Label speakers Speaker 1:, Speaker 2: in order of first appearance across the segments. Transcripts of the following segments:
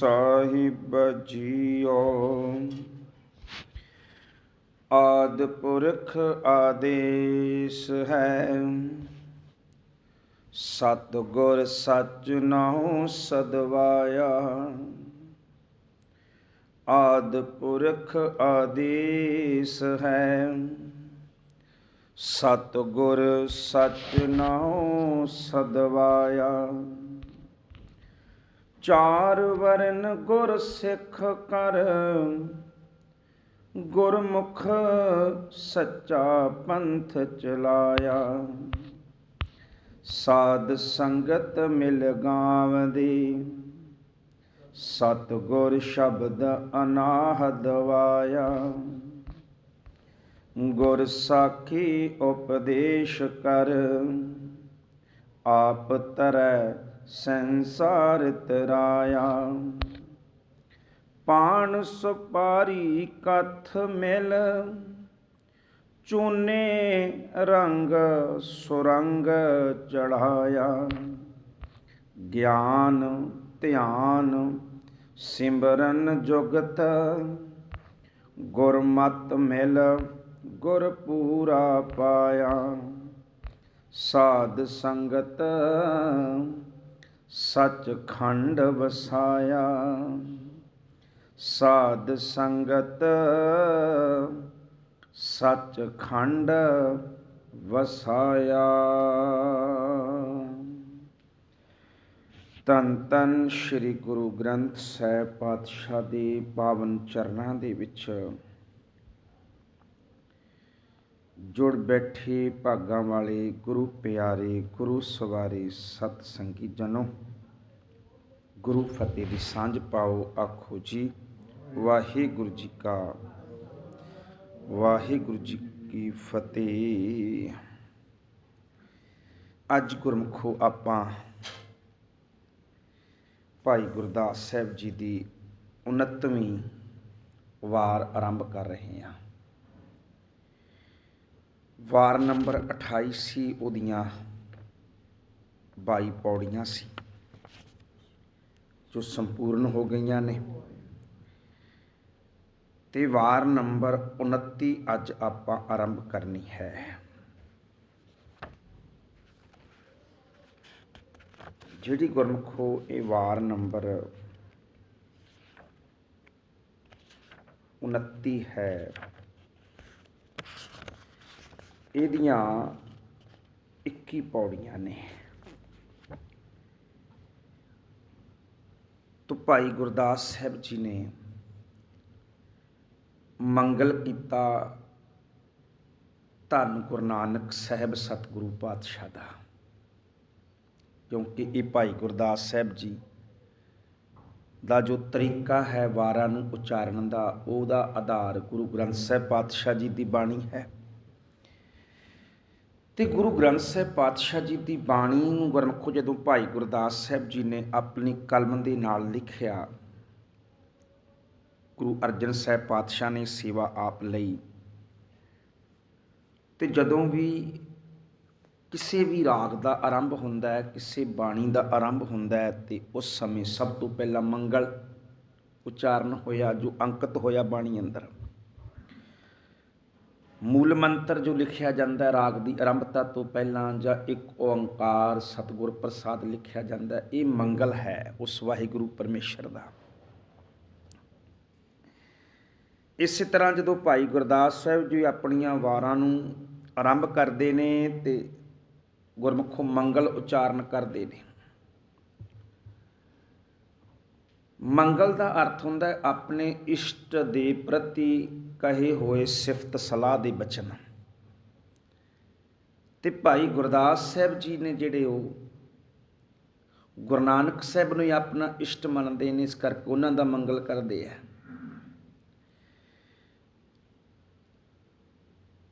Speaker 1: ਸਾਹਿਬ JIO. ਆਦ ਪੁਰਖ ਆਦੇਸ ਹੈ। ਸਤ ਗੁਰ ਸੱਚ ਨਾਉ ਸਦਵਾਇਆ। ਆਦ ਪੁਰਖ ਆਦੇਸ ਹੈ। ਸਤ ਗੁਰ ਸੱਚ ਨਾਉ ਸਦਵਾਇਆ। ਚਾਰ ਵਰਨ ਗੁਰ ਸਿੱਖ ਕਰ, ਗੁਰਮੁਖ ਸੱਚਾ ਪੰਥ ਚਲਾਇਆ। ਸਾਧ ਸੰਗਤ ਮਿਲ ਗਾਵਦੀ ਸਤ ਗੁਰ ਸ਼ਬਦ ਅਨਾਹ ਦਵਾਇਆ ਗੁਰ ਸਾਖੀ ਉਪਦੇਸ਼ ਕਰ, ਆਪ ਤਰੈ ਸੰਸਾਰ ਤਰਾਇਆ। ਪਾਣ ਸੁਪਾਰੀ ਕਥ ਮਿਲ, ਚੂਨੇ ਰੰਗ ਸੁਰੰਗ ਚੜਾਇਆ। ਗਿਆਨ ਧਿਆਨ ਸਿਮਰਨ ਜੁਗਤ, ਗੁਰਮਤ ਮਿਲ ਗੁਰ ਪੂਰਾ ਪਾਇਆ। ਸਾਧ ਸੰਗਤ ਸਚਖੰਡ ਵਸਾਇਆ, ਸਾਧ ਸੰਗਤ ਸਚ ਖੰਡ ਵਸਾਇਆ। ਤਨ ਤਨ ਸ੍ਰੀ ਗੁਰੂ ਗ੍ਰੰਥ ਸਾਹਿਬ ਪਾਤਸ਼ਾਹ ਦੇ ਪਾਵਨ ਚਰਨਾਂ ਦੇ ਵਿੱਚ ਜੁੜ ਬੈਠੇ ਭਾਗਾਂ ਵਾਲੇ, ਗੁਰੂ ਪਿਆਰੇ, ਗੁਰੂ ਸਵਾਰੇ ਸਤ ਸੰਗੀ ਜਨੋ। ਗੁਰੂ ਫਤਿਹ ਦੀ ਸਾਂਝ ਪਾਓ, ਆਖੋ ਜੀ, ਵਾਹਿਗੁਰੂ ਜੀ ਕਾ, ਵਾਹਿਗੁਰੂ ਜੀ ਕੀ ਫਤਿਹ। ਅੱਜ ਗੁਰਮਖੋ ਆਪਾਂ ਭਾਈ ਗੁਰਦਾਸ ਸਾਹਿਬ ਜੀ ਦੀ 29ਵੀਂ ਵਾਰ ਆਰੰਭ ਕਰ ਰਹੇ ਹਾਂ। ਵਾਰ ਨੰਬਰ 28 ਸੀ, ਉਹਦੀਆਂ 22 ਪੌੜੀਆਂ ਸੀ, ਜੋ ਸੰਪੂਰਨ ਹੋ ਗਈਆਂ ਨੇ। ਤੇ ਵਾਰ ਨੰਬਰ 29 ਅੱਜ ਆਪਾਂ ਆਰੰਭ ਕਰਨੀ ਹੈ। ਜਿਹੜੀ ਗੁਰਮਖੋ ਇਹ ਵਾਰ ਨੰਬਰ 29 ਹੈ। ਇਹਦੀਆਂ 21 ਪੌੜੀਆਂ ਨੇ। ਤੋ ਭਾਈ ਗੁਰਦਾਸ ਸਾਹਿਬ ਜੀ ਨੇ ਮੰਗਲ ਕੀਤਾ ਧੰਨ ਗੁਰੂ ਨਾਨਕ ਸਾਹਿਬ ਸਤਿਗੁਰੂ ਪਾਤਸ਼ਾਹ ਦਾ। ਕਿਉਂਕਿ ਇਹ ਭਾਈ ਗੁਰਦਾਸ ਸਾਹਿਬ ਜੀ ਦਾ ਜੋ ਤਰੀਕਾ ਹੈ ਵਾਰਾਂ ਨੂੰ ਉਚਾਰਨ ਦਾ, ਉਹਦਾ ਆਧਾਰ ਗੁਰੂ ਗ੍ਰੰਥ ਸਾਹਿਬ ਪਾਤਸ਼ਾਹ ਜੀ ਦੀ ਬਾਣੀ ਹੈ। ਅਤੇ ਗੁਰੂ ਗ੍ਰੰਥ ਸਾਹਿਬ ਪਾਤਸ਼ਾਹ ਜੀ ਦੀ ਬਾਣੀ ਨੂੰ ਗੁਰਮਖੋ ਜਦੋਂ ਭਾਈ ਗੁਰਦਾਸ ਸਾਹਿਬ ਜੀ ਨੇ ਆਪਣੀ ਕਲਮ ਦੇ ਨਾਲ ਲਿਖਿਆ, ਗੁਰੂ ਅਰਜਨ ਸਾਹਿਬ ਪਾਤਸ਼ਾਹ ਨੇ ਸੇਵਾ ਆਪ ਲਈ। ਤੇ ਜਦੋਂ ਵੀ ਕਿਸੇ ਵੀ ਰਾਗ ਦਾ ਆਰੰਭ ਹੁੰਦਾ ਹੈ, ਕਿਸੇ ਬਾਣੀ ਦਾ ਆਰੰਭ ਹੁੰਦਾ ਹੈ, ਤੇ ਉਸ ਸਮੇਂ ਸਭ ਤੋਂ ਪਹਿਲਾਂ ਮੰਗਲ ਉਚਾਰਨ ਹੋਇਆ, ਜੋ ਅੰਕਿਤ ਹੋਇਆ ਬਾਣੀ ਅੰਦਰ। ਮੂਲ ਮੰਤਰ ਜੋ ਲਿਖਿਆ ਜਾਂਦਾ ਰਾਗ ਦੀ ਆਰੰਭਤਾ ਤੋਂ ਪਹਿਲਾਂ ਜਾਂ ਇੱਕ ਓੰਕਾਰ ਸਤਿਗੁਰ ਪ੍ਰਸਾਦ ਲਿਖਿਆ ਜਾਂਦਾ ਇਹ ਮੰਗਲ ਹੈ ਉਸ ਵਾਹਿਗੁਰੂ ਪਰਮੇਸ਼ਰ ਦਾ। ਇਸੇ ਤਰ੍ਹਾਂ ਜਦੋਂ ਭਾਈ ਗੁਰਦਾਸ ਸਾਹਿਬ ਜੀ ਆਪਣੀਆਂ ਵਾਰਾਂ ਨੂੰ ਆਰੰਭ ਕਰਦੇ ਨੇ ਤੇ ਗੁਰਮੁਖੋਂ ਮੰਗਲ ਉਚਾਰਨ ਕਰਦੇ ਨੇ। ਮੰਗਲ ਦਾ ਅਰਥ ਹੁੰਦਾ ਆਪਣੇ ਇਸ਼ਟ ਦੇ ਪ੍ਰਤੀ ਕਹੇ ਹੋਏ ਸਿਫਤ ਸਲਾਹ ਦੇ ਬਚਨ। ਤੇ ਭਾਈ ਗੁਰਦਾਸ ਸਾਹਿਬ ਜੀ ਨੇ ਜਿਹੜੇ ਉਹ ਗੁਰੂ ਨਾਨਕ ਸਾਹਿਬ ਨੂੰ ਹੀ ਆਪਣਾ ਇਸ਼ਟ ਮੰਨਦੇ ਨੇ, ਇਸ ਕਰਕੇ ਉਹਨਾਂ ਦਾ ਮੰਗਲ ਕਰਦੇ ਆ।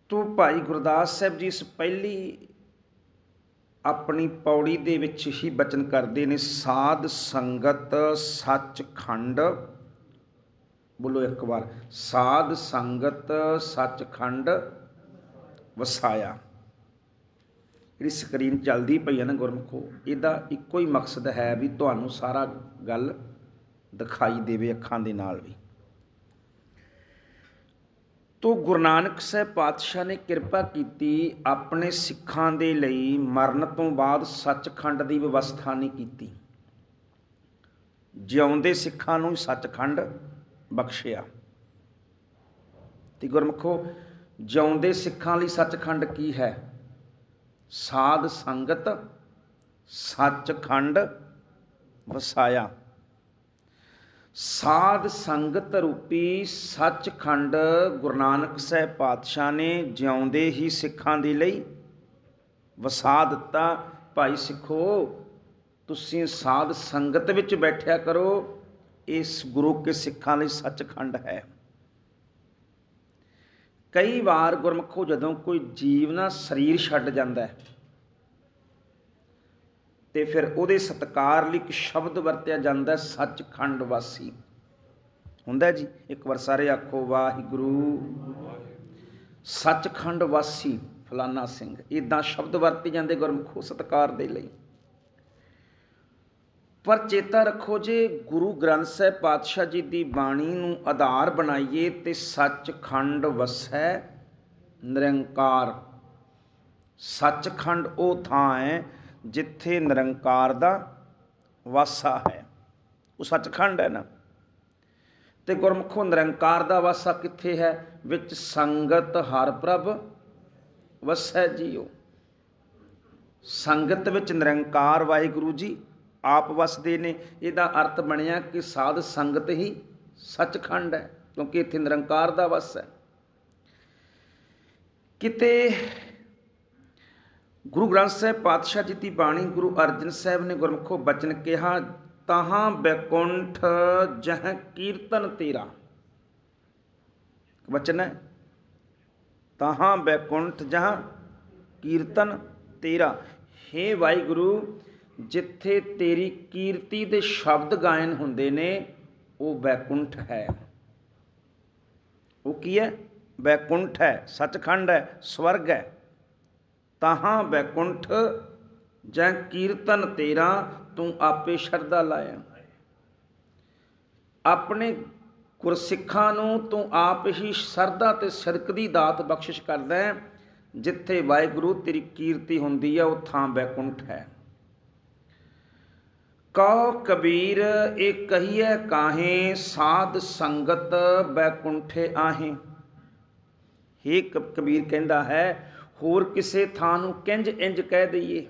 Speaker 1: ਤੋ ਭਾਈ ਗੁਰਦਾਸ ਸਾਹਿਬ ਜੀ ਇਸ ਪਹਿਲੀ ਆਪਣੀ ਪੌੜੀ ਦੇ ਵਿੱਚ ਹੀ ਬਚਨ ਕਰਦੇ ਨੇ, ਸਾਧ ਸੰਗਤ ਸੱਚ ਖੰਡ ਬੋਲੋ ਇੱਕ ਵਾਰ, ਸਾਧ ਸੰਗਤ ਸੱਚਖੰਡ ਵਸਾਇਆ। ਜਿਹੜੀ ਸਕਰੀਨ ਚੱਲਦੀ ਪਈ ਹੈ ਨਾ ਗੁਰਮਖੋ, ਇਹਦਾ ਇੱਕੋ ਹੀ ਮਕਸਦ ਹੈ ਵੀ ਤੁਹਾਨੂੰ ਸਾਰਾ ਗੱਲ ਦਿਖਾਈ ਦੇਵੇ ਅੱਖਾਂ ਦੇ ਨਾਲ ਵੀ। ਤੋ ਗੁਰੂ ਨਾਨਕ ਸਾਹਿਬ ਪਾਤਸ਼ਾਹ ਨੇ ਕਿਰਪਾ ਕੀਤੀ ਆਪਣੇ ਸਿੱਖਾਂ ਦੇ ਲਈ ਮਰਨ ਤੋਂ ਬਾਅਦ ਸੱਚਖੰਡ ਦੀ ਵਿਵਸਥਾ ਨਹੀਂ ਕੀਤੀ। ਜਿਉਂਦੇ ਸਿੱਖਾਂ ਨੂੰ ਸੱਚਖੰਡ ਬਖਸ਼ਿਆ। ਤੇ ਗੁਰਮਖੋ, ਜਿਉਂਦੇ ਸਿੱਖਾਂ ਲਈ ਸੱਚਖੰਡ ਕੀ ਹੈ? ਸਾਧ ਸੰਗਤ ਸੱਚਖੰਡ ਵਸਾਇਆ। ਸਾਧ ਸੰਗਤ ਰੂਪੀ ਸੱਚਖੰਡ ਗੁਰੂ ਨਾਨਕ ਸਾਹਿਬ ਪਾਤਸ਼ਾਹ ਨੇ ਜਿਉਂਦੇ ਹੀ ਸਿੱਖਾਂ ਦੇ ਲਈ ਵਸਾ ਦਿੱਤਾ। ਭਾਈ ਸਿੱਖੋ, ਤੁਸੀਂ ਸਾਧ ਸੰਗਤ ਵਿੱਚ ਬੈਠਿਆ ਕਰੋ। ਇਸ ਗੁਰੂ ਕੇ ਸਿੱਖਾਂ ਲਈ ਸੱਚਖੰਡ ਹੈ। ਕਈ ਵਾਰ ਗੁਰਮਖੋ ਜਦੋਂ ਕੋਈ ਜੀਵ ਨਾ ਸਰੀਰ ਛੱਡ ਜਾਂਦਾ ਹੈ, ਤੇ ਫਿਰ ਉਹਦੇ ਸਤਕਾਰ ਲਈ ਇੱਕ ਸ਼ਬਦ ਵਰਤਿਆ ਜਾਂਦਾ ਸੱਚਖੰਡ ਵਾਸੀ। ਹੁੰਦਾ ਜੀ, ਇੱਕ ਵਾਰ ਸਾਰੇ ਆਖੋ, ਵਾਹਿਗੁਰੂ। ਸੱਚਖੰਡ ਵਾਸੀ ਫਲਾਨਾ ਸਿੰਘ ਇਦਾਂ ਸ਼ਬਦ ਵਰਤੇ ਜਾਂਦੇ ਗੁਰਮਖੋ ਸਤਕਾਰ ਦੇ ਲਈ। ਪਰ ਚੇਤਾ ਰੱਖੋ ਜੇ ਗੁਰੂ ਗ੍ਰੰਥ ਸਾਹਿਬ ਪਾਤਸ਼ਾਹ ਜੀ ਦੀ ਬਾਣੀ ਨੂੰ ਆਧਾਰ ਬਣਾਈਏ ਤੇ ਸੱਚਖੰਡ ਵਸੈ ਨਿਰੰਕਾਰ। ਸੱਚਖੰਡ ਉਹ ਥਾਂ ਹੈ ਜਿੱਥੇ ਨਿਰੰਕਾਰ ਦਾ ਵਾਸਾ ਹੈ। ਉਹ ਸੱਚਖੰਡ ਹੈ ਨਾ। ਤੇ ਗੁਰਮੁਖੋ, ਨਿਰੰਕਾਰ ਦਾ ਵਾਸਾ ਕਿੱਥੇ ਹੈ? ਵਿੱਚ ਸੰਗਤ ਹਰ ਪ੍ਰਭ ਵਸੈ ਜੀਓ। ਸੰਗਤ ਵਿੱਚ ਨਿਰੰਕਾਰ ਵਾਹਿਗੁਰੂ ਜੀ ਆਪ ਵਸਦੇ ਨੇ। ਇਹਦਾ ਅਰਥ ਬਣਿਆ ਕਿ ਸਾਧ ਸੰਗਤ ਹੀ ਸੱਚਖੰਡ ਹੈ, ਕਿਉਂਕਿ ਇੱਥੇ ਨਿਰੰਕਾਰ ਦਾ ਵਸ ਹੈ। ਕਿਤੇ ਗੁਰੂ ਗ੍ਰੰਥ ਸਾਹਿਬ ਪਾਤਸ਼ਾਹ ਜੀ ਦੀ ਬਾਣੀ ਗੁਰੂ ਅਰਜਨ ਸਾਹਿਬ ਨੇ ਗੁਰਮੁਖੋ ਬਚਨ ਕਿਹਾ, ਤਾਹਾਂ ਬੈਕੁੰਠ ਜਹ ਕੀਰਤਨ ਤੇਰਾ। ਵਚਨ ਹੈ, ਤਹਾਂ ਬੈਕੁੰਠ ਜਹ ਕੀਰਤਨ ਤੇਰਾ। ਹੇ ਵਾਹਿਗੁਰੂ ਜਿੱਥੇ ਤੇਰੀ ਕੀਰਤੀ ਦੇ ਸ਼ਬਦ ਗਾਇਨ ਹੁੰਦੇ ਨੇ, ਉਹ ਵੈਕੁੰਠ ਹੈ। ਉਹ ਕੀ ਹੈ? ਵੈਕੁੰਠ ਹੈ, ਸੱਚਖੰਡ ਹੈ, ਸਵਰਗ ਹੈ। ਤਹਾਂ ਵੈਕੁੰਠ, ਜਾਂ ਕੀਰਤਨ ਤੇਰਾ, ਤੂੰ ਆਪੇ ਸ਼ਰਧਾ ਲਾਇਆ। ਆਪਣੇ ਗੁਰਸਿੱਖਾਂ ਨੂੰ ਤੂੰ ਆਪ ਹੀ ਸਰਦਾ ਤੇ ਸਿਰਕ ਦੀ ਦਾਤ ਬਖਸ਼ਿਸ਼ ਕਰਦਾ ਜਿੱਥੇ ਵਾਹਿਗੁਰੂ ਤੇਰੀ ਕੀਰਤੀ ਹੁੰਦੀ ਹੈ, ਉਹ ਥਾਂ ਬੈਕੁੰਠ ਹੈ। ਕਉ ਕਬੀਰ, ਇਹ ਕਹੀਐ ਕਾਹੇ, ਸਾਧ ਸੰਗਤ ਬੈਕੁੰਠੇ ਆਹੇ। ਹੀ ਕਬੀਰ ਕਹਿੰਦਾ ਹੈ, ਹੋਰ ਕਿਸੇ ਥਾਂ ਨੂੰ ਕਿੰਜ ਇੰਜ ਕਹਿ ਦਈਏ?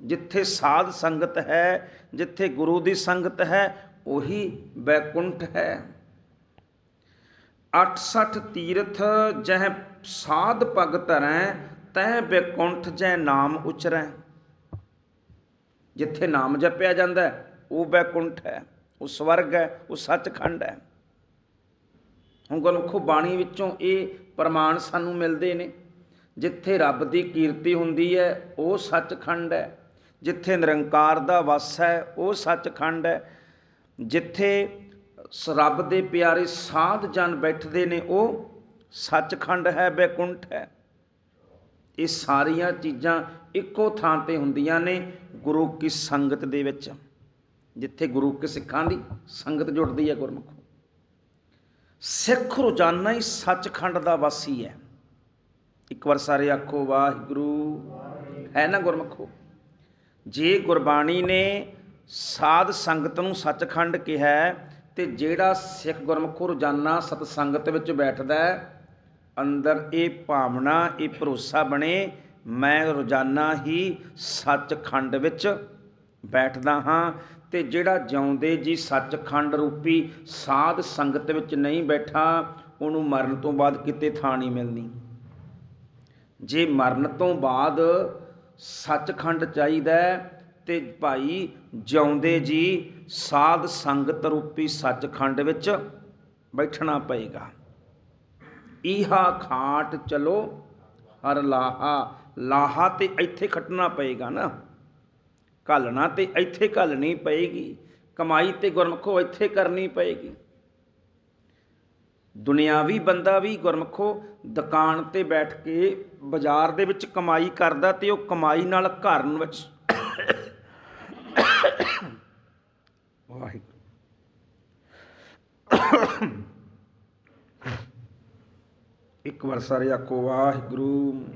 Speaker 1: ਜਿੱਥੇ ਸਾਧ ਸੰਗਤ ਹੈ, ਜਿੱਥੇ ਗੁਰੂ ਦੀ ਸੰਗਤ ਹੈ, ਉਹੀ ਬੈਕੁੰਠ ਹੈ। 68 ਤੀਰਥ ਜਹ ਸਾਧ ਪਗ ਧਰੈ ਤੈ ਬੈਕੁੰਠ ਜੈ ਨਾਮ ਉਚਰੈ। ਜਿੱਥੇ ਨਾਮ ਜਪਿਆ ਜਾਂਦਾ ਉਹ ਬੈਕੁੰਠ ਹੈ, ਉਹ ਸਵਰਗ ਹੈ, ਉਹ ਸੱਚਖੰਡ ਹੈ। ਹੁਣ ਗੁਰਮੁਖੋ ਬਾਣੀ ਵਿੱਚੋਂ ਇਹ ਪ੍ਰਮਾਣ ਸਾਨੂੰ ਮਿਲਦੇ ਨੇ। ਜਿੱਥੇ ਰੱਬ ਦੀ ਕੀਰਤੀ ਹੁੰਦੀ ਹੈ, ਉਹ ਸੱਚਖੰਡ ਹੈ। ਜਿੱਥੇ ਨਿਰੰਕਾਰ ਦਾ ਵਸ ਹੈ, ਉਹ ਸੱਚਖੰਡ ਹੈ। ਜਿੱਥੇ ਰੱਬ ਦੇ ਪਿਆਰੇ ਸਾਧ ਜਨ ਬੈਠਦੇ ਨੇ, ਉਹ ਸੱਚਖੰਡ ਹੈ ਬੈਕੁੰਠ ਹੈ। ਇਹ ਸਾਰੀਆਂ ਚੀਜ਼ਾਂ ਇੱਕੋ ਥਾਂ ਤੇ ਹੁੰਦੀਆਂ ਨੇ ਗੁਰੂ ਕੀ ਸੰਗਤ ਦੇ ਵਿੱਚ, ਜਿੱਥੇ ਗੁਰੂ ਕੇ ਸਿੱਖਾਂ ਦੀ ਸੰਗਤ ਜੁੜਦੀ ਹੈ ਗੁਰਮੁਖੋ। ਸਿੱਖ ਰੋਜ਼ਾਨਾ ਹੀ ਸੱਚਖੰਡ ਦਾ ਵਾਸੀ ਹੈ। ਇੱਕ ਵਾਰ ਸਾਰੇ ਆਖੋ, ਵਾਹਿਗੁਰੂ। ਹੈ ਨਾ ਗੁਰਮੁਖੋ? ਜੇ ਗੁਰਬਾਣੀ ਨੇ ਸਾਧ ਸੰਗਤ ਨੂੰ ਸੱਚਖੰਡ ਕਿਹਾ ਤੇ ਜਿਹੜਾ ਸਿੱਖ ਗੁਰਮੁਖ ਰੋਜ਼ਾਨਾ ਸਤ ਸੰਗਤ ਵਿੱਚ ਬੈਠਦਾ ਹੈ ਅੰਦਰ ਇਹ ਭਾਵਨਾ, ਇਹ ਭਰੋਸਾ ਬਣੇ, ਮੈਂ ਰੋਜ਼ਾਨਾ ਹੀ ਸੱਚਖੰਡ ਵਿੱਚ ਬੈਠਦਾ ਹਾਂ ਤੇ ਜਿਹੜਾ ਜਿਉਂਦੇ ਜੀ ਸੱਚਖੰਡ ਰੂਪੀ ਸਾਧ ਸੰਗਤ ਵਿੱਚ ਨਹੀਂ ਬੈਠਾ, ਉਹਨੂੰ ਮਰਨ ਤੋਂ ਬਾਅਦ ਕਿਤੇ ਥਾਂ ਨਹੀਂ ਮਿਲਣੀ। ਜੇ ਮਰਨ ਤੋਂ ਬਾਅਦ ਸੱਚਖੰਡ ਚਾਹੀਦਾ ਤੇ ਭਾਈ ਜਿਉਂਦੇ ਜੀ ਸਾਧ ਸੰਗਤ ਰੂਪੀ ਸੱਚਖੰਡ ਵਿੱਚ ਬੈਠਣਾ ਪਏਗਾ। ਈਹਾ ਖਾਟ ਚਲੋ, ਹਰ ਲਾਹਾ। ਲਾਹਾ ਤੇ ਇੱਥੇ ਖੱਟਣਾ ਪਏਗਾ ਨਾ। ਘਾਲਣਾ ਤੇ ਇੱਥੇ ਘਾਲਣੀ ਪਏਗੀ। ਕਮਾਈ ਤੇ ਗੁਰਮਖੋ ਇੱਥੇ ਕਰਨੀ ਪਏਗੀ। ਦੁਨਿਆਵੀ ਬੰਦਾ ਵੀ ਗੁਰਮਖੋ ਦੁਕਾਨ ਤੇ ਬੈਠ ਕੇ ਬਾਜ਼ਾਰ ਦੇ ਵਿੱਚ ਕਮਾਈ ਕਰਦਾ ਤੇ ਉਹ ਕਮਾਈ ਨਾਲ ਘਰ ਵਿੱਚ ਵਾਹਿਗੁਰੂ। ਇੱਕ ਵਾਰ ਸਾਰੇ ਆਖੋ ਵਾਹਿਗੁਰੂ।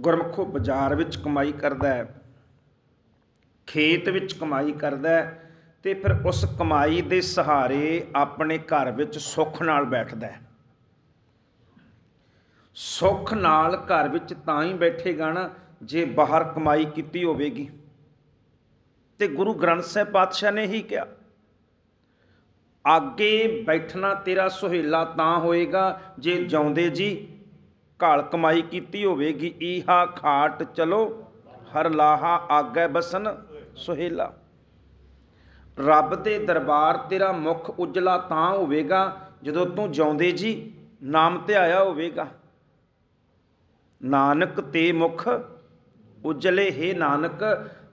Speaker 1: ਗੁਰਮਖੋ ਬਾਜ਼ਾਰ ਵਿੱਚ ਕਮਾਈ ਕਰਦਾ ਹੈ, ਖੇਤ ਵਿੱਚ ਕਮਾਈ ਕਰਦਾ ਹੈ ਤੇ ਫਿਰ ਉਸ ਕਮਾਈ ਦੇ ਸਹਾਰੇ ਆਪਣੇ ਘਰ ਵਿੱਚ ਸੁੱਖ ਨਾਲ ਬੈਠਦਾ ਹੈ। ਸੁੱਖ ਨਾਲ ਘਰ ਵਿੱਚ ਤਾਂ ਹੀ ਬੈਠੇਗਾ ਨਾ ਜੇ ਬਾਹਰ ਕਮਾਈ ਕੀਤੀ ਹੋਵੇਗੀ। ਤੇ ਗੁਰੂ ਗ੍ਰੰਥ ਸਾਹਿਬ ਪਾਤਸ਼ਾਹ ਨੇ ਹੀ ਕਿਹਾ ਆਗੇ ਬੈਠਣਾ ਤੇਰਾ ਸੁਹੇਲਾ ਤਾਂ ਹੋਏਗਾ, ਜੇ ਜਾਉਂਦੇ ਜੀ ਘਾਲ ਕਮਾਈ ਕੀਤੀ ਹੋਵੇਗੀ, ਈਹਾ ਖਾਟ ਚਲੋ, ਹਰ ਲਾਹਾ ਆਗੇ ਬਸਨ ਸੁਹੇਲਾ। ਰੱਬ ਦੇ ਦਰਬਾਰ ਤੇਰਾ ਮੁਖ ਉਜਲਾ ਤਾਂ ਹੋਵੇਗਾ, ਜਦੋਂ ਤੂੰ ਜਾਉਂਦੇ ਜੀ ਨਾਮ ਤੇ ਆਇਆ ਹੋਵੇਗਾ। ਨਾਨਕ ਤੇ ਮੁਖ ਉਜਲੇ, ਹੈ ਨਾਨਕ,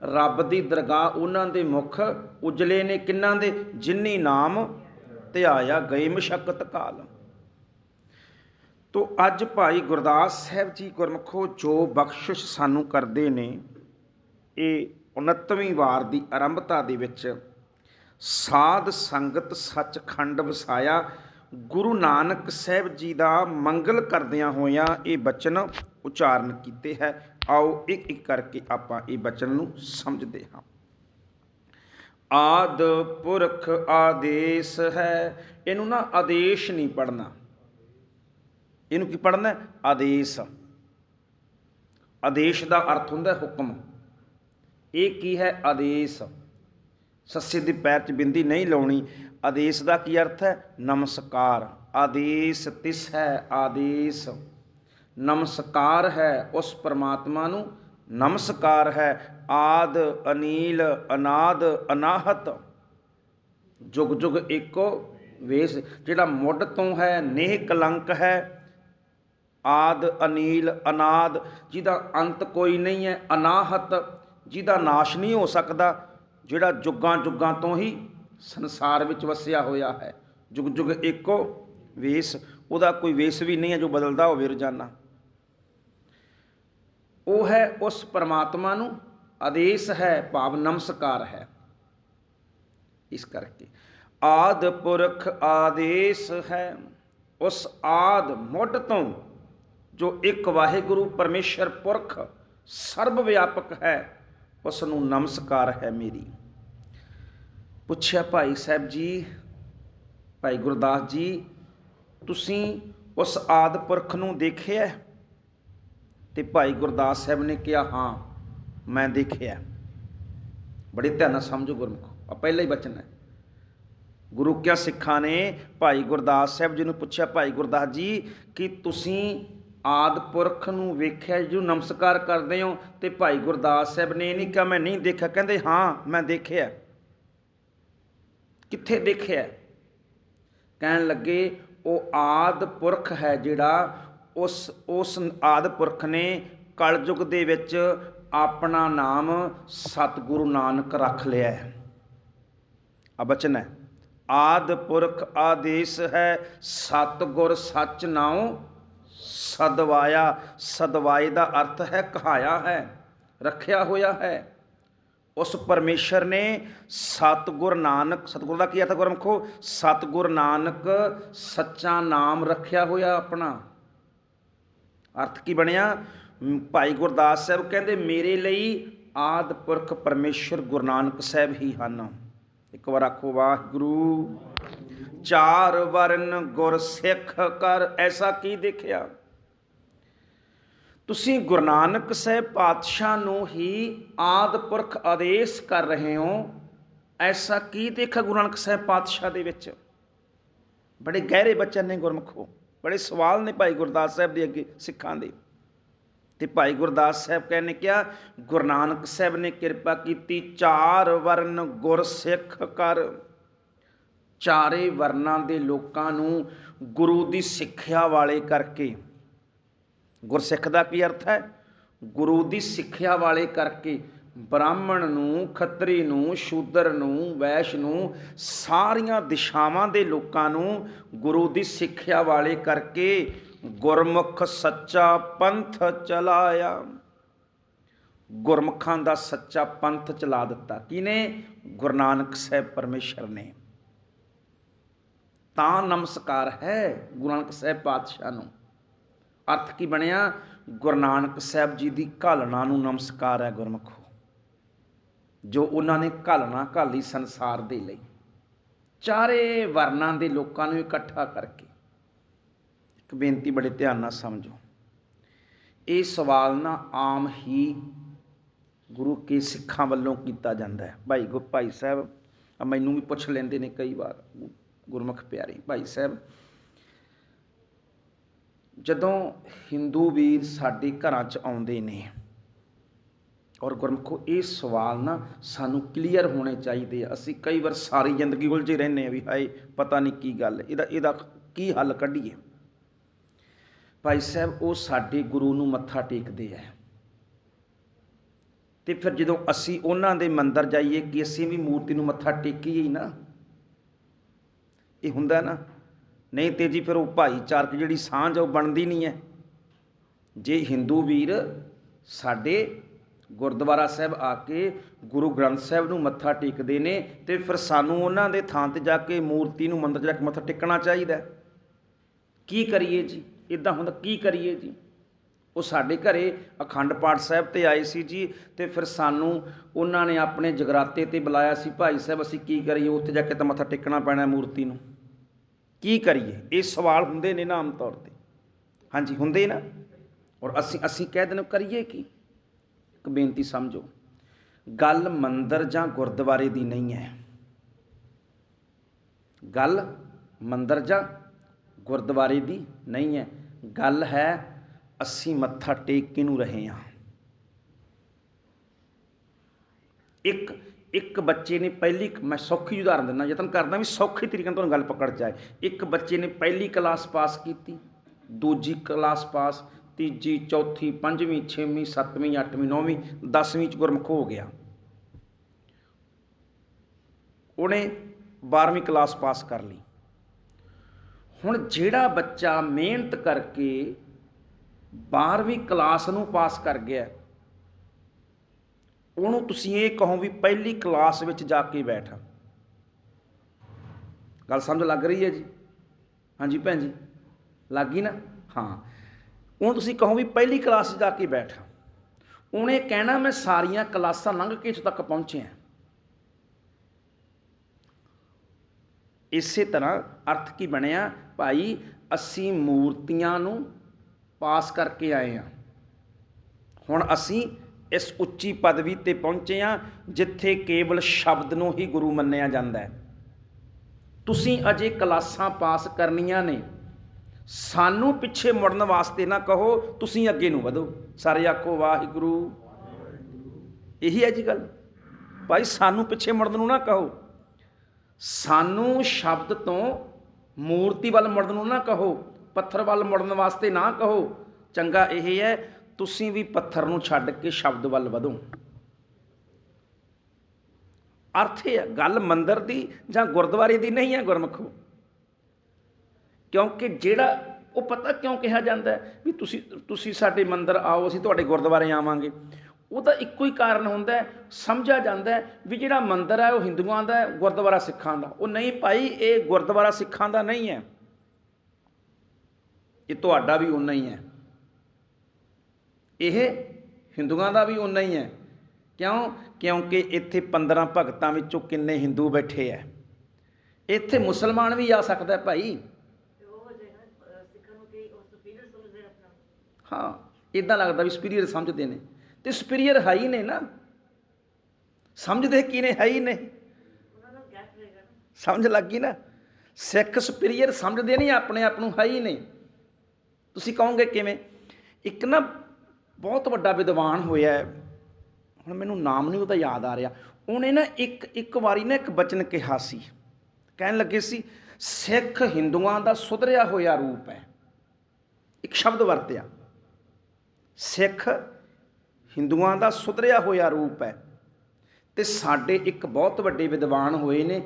Speaker 1: ਰੱਬ ਦੀ ਦਰਗਾਹ ਉਹਨਾਂ ਦੇ ਮੁਖ ਉਜਲੇ ਨੇ ਕਿੰਨਾਂ ਦੇ? ਜਿਨਨੀ ਨਾਮ ਧਿਆਇਆ ਗਏ ਮਸ਼ਕਤ ਕਾਲ। ਤੋ ਅੱਜ ਭਾਈ ਗੁਰਦਾਸ ਸਾਹਿਬ ਜੀ ਗੁਰਮਖੋ ਜੋ ਬਖਸ਼ਿਸ਼ ਸਾਨੂੰ ਕਰਦੇ ਨੇ, ਇਹ 69ਵੀਂ ਵਾਰ ਦੀ ਆਰੰਭਤਾ ਦੇ ਵਿੱਚ ਸਾਧ ਸੰਗਤ ਸੱਚਖੰਡ ਵਸਾਇਆ। ਗੁਰੂ ਨਾਨਕ ਸਾਹਿਬ ਜੀ ਦਾ ਮੰਗਲ ਕਰਦਿਆਂ ਹੋਇਆਂ ਇਹ ਬਚਨ ਉਚਾਰਨ ਕੀਤੇ ਹੈ। ਆਓ ਇੱਕ ਇੱਕ ਕਰਕੇ ਆਪਾਂ ਇਹ ਬਚਨ ਨੂੰ ਸਮਝਦੇ ਹਾਂ। ਆਦ ਪੁਰਖ ਆਦੇਸ਼ ਹੈ। ਇਹਨੂੰ ਨਾ ਆਦੇਸ਼ ਨਹੀਂ ਪੜਨਾ ਇਹਨੂੰ ਕੀ ਪੜਨਾ ਆਦੇਸ਼। ਆਦੇਸ਼ ਦਾ ਅਰਥ ਹੁੰਦਾ ਹੁਕਮ। ਇਹ ਕੀ ਹੈ? ਆਦੇਸ਼। ਸੱਸੇ ਦੇ ਪੈਰ 'ਚ ਬਿੰਦੀ ਨਹੀਂ ਲਾਉਣੀ। ਆਦੇਸ਼ ਦਾ ਕੀ ਅਰਥ ਹੈ? ਨਮਸਕਾਰ। ਆਦੇਸ਼ ਤਿਸ ਹੈ, ਆਦੇਸ਼। ਨਮਸਕਾਰ ਹੈ ਉਸ ਪਰਮਾਤਮਾ ਨੂੰ ਨਮਸਕਾਰ ਹੈ। ਆਦ, ਅਨੀਲ, ਅਨਾਦ, ਅਨਾਹਤ। ਜੁਗ ਜੁਗ ਏਕੋ ਵੇਸ, ਜਿਹੜਾ ਮੁੱਢ ਤੋਂ ਹੈ, ਨੇਹ ਕਲੰਕ ਹੈ। ਆਦ, ਅਨੀਲ, ਅਨਾਦ, ਜਿਹਦਾ ਅੰਤ ਕੋਈ ਨਹੀਂ ਹੈ, ਅਨਾਹਤ, ਜਿਹਦਾ ਨਾਸ਼ ਨਹੀਂ ਹੋ ਸਕਦਾ, ਜਿਹੜਾ ਜੁਗਾਂ ਜੁਗਾਂ ਤੋਂ ਹੀ ਸੰਸਾਰ ਵਿੱਚ ਵਸਿਆ ਹੋਇਆ ਹੈ। ਜੁਗ ਜੁਗ ਏਕੋ ਵੇਸ, ਉਹਦਾ ਕੋਈ ਵੇਸ ਵੀ ਨਹੀਂ ਹੈ ਜੋ ਬਦਲਦਾ ਹੋਵੇ ਰੋਜ਼ਾਨਾ। ਉਹ ਹੈ ਉਸ ਪਰਮਾਤਮਾ ਨੂੰ, ਆਦੇਸ਼ ਹੈ, ਭਾਵ ਨਮਸਕਾਰ ਹੈ। ਇਸ ਕਰਕੇ, ਆਦ ਪੁਰਖ ਆਦੇਸ਼ ਹੈ। ਉਸ ਆਦ ਮੁੱਢ ਤੋਂ ਜੋ ਇੱਕ ਵਾਹਿਗੁਰੂ ਪਰਮੇਸ਼ਰ ਪੁਰਖ ਸਰਬ ਵਿਆਪਕ ਹੈ, ਉਸ ਨੂੰ ਨਮਸਕਾਰ ਹੈ ਮੇਰੀ। ਪੁੱਛਿਆ ਭਾਈ ਸਾਹਿਬ ਜੀ, ਭਾਈ ਗੁਰਦਾਸ ਜੀ, ਤੁਸੀਂ ਉਸ ਆਦ ਪੁਰਖ ਨੂੰ ਦੇਖਿਆ ਤੇ ਭਾਈ ਗੁਰਦਾਸ ਸਾਹਿਬ ਨੇ ਕਿਹਾ, ਹਾਂ, ਮੈਂ ਦੇਖਿਆ। ਬੜੇ ਧਿਆਨ ਨਾਲ ਸਮਝੋ ਗੁਰਮੁਖ ਆ ਪਹਿਲਾ ਹੀ ਬਚਨ ਹੈ। ਗੁਰੂ ਕਿਆ ਸਿੱਖਾਂ ਨੇ ਭਾਈ ਗੁਰਦਾਸ ਸਾਹਿਬ ਜੀ ਨੂੰ ਪੁੱਛਿਆ, ਭਾਈ ਗੁਰਦਾਸ ਜੀ, ਕਿ ਤੁਸੀਂ ਆਦ ਪੁਰਖ ਨੂੰ ਵੇਖਿਆ ਜੋ ਨਮਸਕਾਰ ਕਰਦੇ ਹੋ? ਤੇ ਭਾਈ ਗੁਰਦਾਸ ਸਾਹਿਬ ਨੇ ਇਹ ਨਹੀਂ ਕਿਹਾ, ਮੈਂ ਨਹੀਂ ਦੇਖਿਆ। ਕਹਿੰਦੇ, ਹਾਂ, ਮੈਂ ਦੇਖਿਆ। ਕਿੱਥੇ ਦੇਖਿਆ? ਕਹਿਣ ਲੱਗੇ, ਉਹ ਆਦ ਪੁਰਖ ਹੈ ਜਿਹੜਾ ਉਸ ਉਸ ਆਦਿ ਪੁਰਖ ਨੇ ਕਲਯੁਗ ਦੇ ਵਿੱਚ ਆਪਣਾ ਨਾਮ ਸਤਿਗੁਰੂ ਨਾਨਕ ਰੱਖ ਲਿਆ ਹੈ। ਆ ਬਚਨ ਹੈ। ਆਦ ਪੁਰਖ ਆਦੇਸ਼ ਹੈ, ਸਤਿਗੁਰ ਸੱਚ ਨਾਉ ਸਦਵਾਇਆ। ਸਦਵਾਏ ਦਾ ਅਰਥ ਹੈ ਕਹਾਇਆ ਹੈ, ਰੱਖਿਆ ਹੋਇਆ ਹੈ। ਉਸ ਪਰਮੇਸ਼ਰ ਨੇ ਸਤਗੁਰ ਨਾਨਕ, ਸਤਗੁਰ ਦਾ ਕੀ ਅਰਥ ਗੁਰਮਖੋ? ਸਤਗੁਰ ਨਾਨਕ ਸੱਚਾ ਨਾਮ ਰੱਖਿਆ ਹੋਇਆ ਆਪਣਾ। ਅਰਥ ਕੀ ਬਣਿਆ? ਭਾਈ ਗੁਰਦਾਸ ਸਾਹਿਬ ਕਹਿੰਦੇ, ਮੇਰੇ ਲਈ ਆਦ ਪੁਰਖ ਪਰਮੇਸ਼ਰ ਗੁਰੂ ਨਾਨਕ ਸਾਹਿਬ ਹੀ ਹਨ। ਇੱਕ ਵਾਰ ਆਖੋ, ਵਾਹਿਗੁਰੂ, ਚਾਰ ਵਰਨ ਗੁਰ ਸਿੱਖ ਕਰ। ਐਸਾ ਕੀ ਦੇਖਿਆ? ਤੁਸੀਂ ਗੁਰੂ ਨਾਨਕ ਸਾਹਿਬ ਪਾਤਸ਼ਾਹ ਨੂੰ ਹੀ ਆਦ ਪੁਰਖ ਆਦੇਸ਼ ਕਰ ਰਹੇ ਹੋ। ਐਸਾ ਕੀ ਦੇਖਿਆ ਗੁਰੂ ਨਾਨਕ ਸਾਹਿਬ ਪਾਤਸ਼ਾਹ ਦੇ ਵਿੱਚ? ਬੜੇ ਗਹਿਰੇ ਬਚਨ ਨੇ ਗੁਰਮਖੋ। ਬੜੇ ਸਵਾਲ ਨੇ ਭਾਈ ਗੁਰਦਾਸ ਸਾਹਿਬ ਦੇ ਅੱਗੇ ਸਿੱਖਾਂ ਦੇ। ਤੇ ਭਾਈ ਗੁਰਦਾਸ ਸਾਹਿਬ ਕਹਿੰਨੇ ਕਿਹਾ, ਗੁਰੂ ਨਾਨਕ ਸਾਹਿਬ ਨੇ ਕਿਰਪਾ ਕੀਤੀ, ਚਾਰ ਵਰਨ ਗੁਰ ਸਿੱਖ ਕਰ। ਚਾਰੇ ਵਰਨਾਂ ਦੇ ਲੋਕਾਂ ਨੂੰ ਗੁਰੂ ਦੀ ਸਿੱਖਿਆ ਵਾਲੇ ਕਰਕੇ। ਗੁਰਸਿੱਖ ਦਾ ਕੀ ਅਰਥ ਹੈ? ਗੁਰੂ ਦੀ ਸਿੱਖਿਆ ਵਾਲੇ ਕਰਕੇ। ਬ੍ਰਾਹਮਣ ਨੂੰ, ਖੱਤਰੀ ਨੂੰ, ਸ਼ੂਦਰ ਨੂੰ, ਵੈਸ਼ ਨੂੰ, ਸਾਰੀਆਂ ਦਿਸ਼ਾਵਾਂ ਦੇ ਲੋਕਾਂ ਨੂੰ ਗੁਰੂ ਦੀ ਸਿੱਖਿਆ ਵਾਲੇ ਕਰਕੇ ਗੁਰਮੁਖ ਸੱਚਾ ਪੰਥ ਚਲਾਇਆ। ਗੁਰਮੁਖਾਂ ਦਾ ਸੱਚਾ ਪੰਥ ਚਲਾ ਦਿੱਤਾ। ਕਿਨੇ ਗੁਰੂ ਨਾਨਕ ਸਾਹਿਬ ਪਰਮੇਸ਼ਰ ਨੇ। ਤਾਂ ਨਮਸਕਾਰ ਹੈ ਗੁਰੂ ਨਾਨਕ ਸਾਹਿਬ ਪਾਤਸ਼ਾਹ ਨੂੰ। ਅਰਥ ਕੀ ਬਣਿਆ? ਗੁਰੂ ਨਾਨਕ ਸਾਹਿਬ ਜੀ ਦੀ ਘਾਲਣਾ ਨੂੰ ਨਮਸਕਾਰ ਹੈ ਗੁਰਮਖੋ। ਜੋ ਉਹਨਾਂ ਨੇ ਘਾਲਣਾ ਘਾਲੀ ਸੰਸਾਰ ਦੇ ਲਈ। ਚਾਰੇ ਵਰਨਾਂ ਦੇ ਲੋਕਾਂ ਨੂੰ ਇਕੱਠਾ ਕਰਕੇ। ਇੱਕ ਬੇਨਤੀ ਬੜੇ ਧਿਆਨ ਨਾਲ ਸਮਝੋ। ਇਹ ਸਵਾਲ ਨਾ ਆਮ ਹੀ ਗੁਰੂ ਕੇ ਸਿੱਖਾਂ ਵੱਲੋਂ ਕੀਤਾ ਜਾਂਦਾ ਹੈ। ਭਾਈ ਗੁਰ ਭਾਈ ਸਾਹਿਬ ਮੈਨੂੰ ਵੀ ਪੁੱਛ ਲੈਂਦੇ ਨੇ ਕਈ ਵਾਰ। ਗੁਰਮੁਖ ਪਿਆਰੇ, ਭਾਈ ਸਾਹਿਬ, ਜਦੋਂ ਹਿੰਦੂ ਵੀਰ ਸਾਡੇ ਘਰਾਂ 'ਚ ਆਉਂਦੇ ਨੇ ਔਰ ਗੁਰਮਖੋ, ਇਹ ਸਵਾਲ ਨਾ ਸਾਨੂੰ ਕਲੀਅਰ ਹੋਣੇ ਚਾਹੀਦੇ ਆ। ਅਸੀਂ ਕਈ ਵਾਰ ਸਾਰੀ ਜ਼ਿੰਦਗੀ ਉਲਝੇ ਰਹਿੰਦੇ ਆ ਵੀ ਹਾਏ, ਪਤਾ ਨਹੀਂ ਕੀ ਗੱਲ ਇਹਦਾ ਇਹਦਾ ਕੀ ਹੱਲ ਕੱਢੀਏ? ਭਾਈ ਸਾਹਿਬ, ਉਹ ਸਾਡੇ ਗੁਰੂ ਨੂੰ ਮੱਥਾ ਟੇਕਦੇ ਆ। ਤੇ ਫਿਰ ਜਦੋਂ ਅਸੀਂ ਉਹਨਾਂ ਦੇ ਮੰਦਰ ਜਾਈਏ ਕਿ ਅਸੀਂ ਵੀ ਮੂਰਤੀ ਨੂੰ ਮੱਥਾ ਟੇਕੀਏ ਨਾ। ਇਹ ਹੁੰਦਾ ਨਾ, ਨਹੀਂ ਤੇ ਜੀ ਫਿਰ ਉਹ ਭਾਈਚਾਰਕ ਜਿਹੜੀ ਸਾਂਝ ਉਹ ਬਣਦੀ ਨਹੀਂ ਹੈ। ਜੇ ਹਿੰਦੂ ਵੀਰ ਸਾਡੇ ਗੁਰਦੁਆਰਾ ਸਾਹਿਬ ਆ ਕੇ ਗੁਰੂ ਗ੍ਰੰਥ ਸਾਹਿਬ ਨੂੰ ਮੱਥਾ ਟੇਕਦੇ ਨੇ ਤੇ ਫਿਰ ਸਾਨੂੰ ਉਹਨਾਂ ਦੇ ਥਾਂ ਤੇ ਜਾ ਕੇ ਮੂਰਤੀ ਨੂੰ ਮੰਦਰ ਜਾ ਕੇ ਮੱਥਾ ਟੇਕਣਾ ਚਾਹੀਦਾ ਕੀ ਕਰੀਏ ਜੀ? ਇਦਾਂ ਹੁੰਦਾ ਕੀ ਕਰੀਏ ਜੀ? ਉਹ ਸਾਡੇ ਘਰੇ ਅਖੰਡ ਪਾਠ ਸਾਹਿਬ ਤੇ ਆਏ ਸੀ ਜੀ ਤੇ ਫਿਰ ਸਾਨੂੰ ਉਹਨਾਂ ਨੇ ਆਪਣੇ ਜਗਰਾਤੇ ਤੇ ਬੁਲਾਇਆ ਸੀ, ਭਾਈ ਸਾਹਿਬ, ਅਸੀਂ ਕੀ ਕਰੀਏ? ਉੱਥੇ ਜਾ ਕੇ ਤਾਂ ਮੱਥਾ ਟੇਕਣਾ ਪੈਣਾ ਮੂਰਤੀ ਨੂੰ। ਕੀ ਕਰੀਏ? ਇਹ ਸਵਾਲ ਹੁੰਦੇ ਨੇ ਨਾ ਆਮ ਤੌਰ ਤੇ। ਹਾਂਜੀ, ਹੁੰਦੇ ਨਾ। ਔਰ ਅਸੀਂ ਅਸੀਂ ਕਹਿ ਦਿੰਦੇ ਕਰੀਏ ਕੀ? ਇੱਕ ਬੇਨਤੀ ਸਮਝੋ, ਗੱਲ ਮੰਦਰ ਜਾਂ ਗੁਰਦੁਆਰੇ ਦੀ ਨਹੀਂ ਹੈ। ਗੱਲ ਮੰਦਰ ਜਾਂ ਗੁਰਦੁਆਰੇ ਦੀ ਨਹੀਂ ਹੈ। ਗੱਲ ਹੈ, ਅਸੀਂ ਮੱਥਾ ਟੇਕ ਕਿਹਨੂੰ ਰਹੇ ਹਾਂ। ਇੱਕ ਇੱਕ ਬੱਚੇ ਨੇ ਪਹਿਲੀ ਮੈਂ ਸੌਖੀ ਉਦਾਹਰਨ ਦਿੰਦਾ, ਯਤਨ ਕਰਦਾ ਵੀ ਸੌਖੇ ਤਰੀਕੇ ਨਾਲ ਤੁਹਾਨੂੰ ਗੱਲ ਪਕੜ ਜਾਏ। ਇੱਕ ਬੱਚੇ ਨੇ ਪਹਿਲੀ ਕਲਾਸ ਪਾਸ ਕੀਤੀ, ਦੂਜੀ ਕਲਾਸ ਪਾਸ ਤੀਜੀ, ਚੌਥੀ, ਪੰਜਵੀਂ, ਛੇਵੀਂ, ਸੱਤਵੀਂ, ਅੱਠਵੀਂ, ਨੌਵੀਂ, ਦਸਵੀਂ ਚ ਗੁਰਮੁਖ ਹੋ ਗਿਆ। ਉਹਨੇ 12ਵੀਂ ਕਲਾਸ ਪਾਸ ਕਰ ਲਈ। ਹੁਣ ਜਿਹੜਾ ਬੱਚਾ ਮਿਹਨਤ ਕਰਕੇ 12ਵੀਂ ਕਲਾਸ ਨੂੰ ਪਾਸ ਕਰ ਗਿਆ, ਉਹਨੂੰ ਤੁਸੀਂ ਇਹ ਕਹੋ ਵੀ ਪਹਿਲੀ ਕਲਾਸ ਵਿੱਚ ਜਾ ਕੇ ਬੈਠ। ਗੱਲ ਸਮਝ ਲੱਗ ਰਹੀ ਹੈ ਜੀ? ਹਾਂਜੀ ਭੈਣ ਜੀ? ਲੱਗ ਗਈ ਨਾ? ਹਾਂ। ਉਹਨੂੰ ਤੁਸੀਂ ਕਹੋ ਵੀ ਪਹਿਲੀ ਕਲਾਸ 'ਚ ਜਾ ਕੇ ਬੈਠ। ਉਹਨੇ ਕਹਿਣਾ ਮੈਂ ਸਾਰੀਆਂ ਕਲਾਸਾਂ ਲੰਘ ਕੇ ਇੱਥੇ ਤੱਕ ਪਹੁੰਚਿਆ। ਇਸੇ ਤਰ੍ਹਾਂ ਅਰਥ ਕੀ ਬਣਿਆ? ਭਾਈ, ਅਸੀਂ ਮੂਰਤੀਆਂ ਨੂੰ ਪਾਸ ਕਰਕੇ ਆਏ ਹਾਂ। ਹੁਣ ਅਸੀਂ ਇਸ ਉੱਚੀ ਪਦਵੀ ਤੇ ਪਹੁੰਚੇ ਹਾਂ, ਜਿੱਥੇ ਕੇਵਲ ਸ਼ਬਦ ਨੂੰ ਹੀ ਗੁਰੂ ਮੰਨਿਆ ਜਾਂਦਾ ਹੈ। ਤੁਸੀਂ ਅਜੇ ਕਲਾਸਾਂ ਪਾਸ ਕਰਨੀਆਂ ਨੇ। ਸਾਨੂੰ ਪਿੱਛੇ ਮੁੜਨ ਵਾਸਤੇ ਨਾ ਕਹੋ, ਤੁਸੀਂ ਅੱਗੇ ਨੂੰ ਵਧੋ। ਸਾਰੇ ਆਖੋ, ਵਾਹਿਗੁਰੂ। ਇਹੀ ਹੈ ਜੀ ਗੱਲ। ਭਾਈ, ਸਾਨੂੰ ਪਿੱਛੇ ਮੁੜਨ ਨੂੰ ਨਾ ਕਹੋ। ਸਾਨੂੰ ਸ਼ਬਦ ਤੋਂ ਮੂਰਤੀ ਵੱਲ ਮੁੜਨ ਨੂੰ ਨਾ ਕਹੋ। ਪੱਥਰ ਵੱਲ ਮੁੜਨ ਵਾਸਤੇ ਨਾ ਕਹੋ। ਚੰਗਾ ਇਹ ਹੈ, ਤੁਸੀਂ ਵੀ ਪੱਥਰ ਨੂੰ ਛੱਡ ਕੇ ਸ਼ਬਦ ਵੱਲ ਵਧੋ। ਅਰਥ ਇਹ ਹੈ, ਗੱਲ ਮੰਦਰ ਦੀ ਜਾਂ ਗੁਰਦੁਆਰੇ ਦੀ ਨਹੀਂ ਹੈ ਗੁਰਮਖੋ। ਕਿਉਂਕਿ ਜਿਹੜਾ ਉਹ ਪਤਾ ਕਿਉਂ ਕਿਹਾ ਜਾਂਦਾ ਵੀ ਤੁਸੀਂ ਤੁਸੀਂ ਸਾਡੇ ਮੰਦਰ ਆਓ, ਅਸੀਂ ਤੁਹਾਡੇ ਗੁਰਦੁਆਰੇ ਆਵਾਂਗੇ। ਉਹਦਾ ਇੱਕੋ ਹੀ ਕਾਰਨ ਹੁੰਦਾ ਸਮਝਿਆ ਜਾਂਦਾ ਵੀ ਜਿਹੜਾ ਮੰਦਰ ਹੈ, ਉਹ ਹਿੰਦੂਆਂ ਦਾ ਗੁਰਦੁਆਰਾ ਸਿੱਖਾਂ ਦਾ। ਉਹ ਨਹੀਂ ਭਾਈ, ਇਹ ਗੁਰਦੁਆਰਾ ਸਿੱਖਾਂ ਦਾ ਨਹੀਂ ਹੈ। ਇਹ ਤੁਹਾਡਾ ਵੀ ਉਨਾ ਹੀ ਹੈ। ਇਹ ਹਿੰਦੂਆਂ ਦਾ ਵੀ ਉਨਾ ਹੀ ਹੈ। ਕਿਉਂ? ਕਿਉਂਕਿ ਇੱਥੇ 15 ਭਗਤਾਂ ਵਿੱਚੋਂ ਕਿੰਨੇ ਹਿੰਦੂ ਬੈਠੇ ਐ ਇੱਥੇ ਮੁਸਲਮਾਨ ਵੀ ਆ ਸਕਦਾ ਭਾਈ। ਹਾਂ ਇਦਾਂ ਲੱਗਦਾ ਵੀ ਸੁਪੀਰੀਅਰ ਸਮਝਦੇ ਨੇ। ਤੇ ਸੁਪੀਰੀਅਰ ਹੈ ਹੀ ਨੇ ਨਾ। ਸਮਝਦੇ ਕੀ ਨੇ, ਹੈ ਹੀ ਨੇ ਸਮਝ ਲੱਗ ਗਈ ਨਾ। ਸਿੱਖ ਸੁਪੀਰੀਅਰ ਸਮਝਦੇ ਨਹੀਂ, ਆਪਣੇ ਆਪ ਨੂੰ ਹੈ ਹੀ ਨੇ ਤੁਸੀਂ ਕਹੋਗੇ ਕਿਵੇਂ? ਇੱਕ ਨਾ ਬਹੁਤ ਵੱਡਾ ਵਿਦਵਾਨ ਹੋਇਆ ਹੁਣ ਮੈਨੂੰ ਨਾਮ ਨਹੀਂ ਉਹਦਾ ਯਾਦ ਆ ਰਿਹਾ। ਉਹਨੇ ਨਾ ਇੱਕ ਇੱਕ ਵਾਰੀ ਨਾ ਇੱਕ ਬਚਨ ਕਿਹਾ ਸੀ। ਕਹਿਣ ਲੱਗੇ ਸੀ, ਸਿੱਖ ਹਿੰਦੂਆਂ ਦਾ ਸੁਧਰਿਆ ਹੋਇਆ ਰੂਪ ਹੈ। ਇੱਕ ਸ਼ਬਦ ਵਰਤਿਆ। ਸਿੱਖ ਹਿੰਦੂਆਂ ਦਾ ਸੁਧਰਿਆ ਹੋਇਆ ਰੂਪ ਹੈ ਤੇ ਸਾਡੇ ਇੱਕ ਬਹੁਤ ਵੱਡੇ ਵਿਦਵਾਨ ਹੋਏ ਨੇ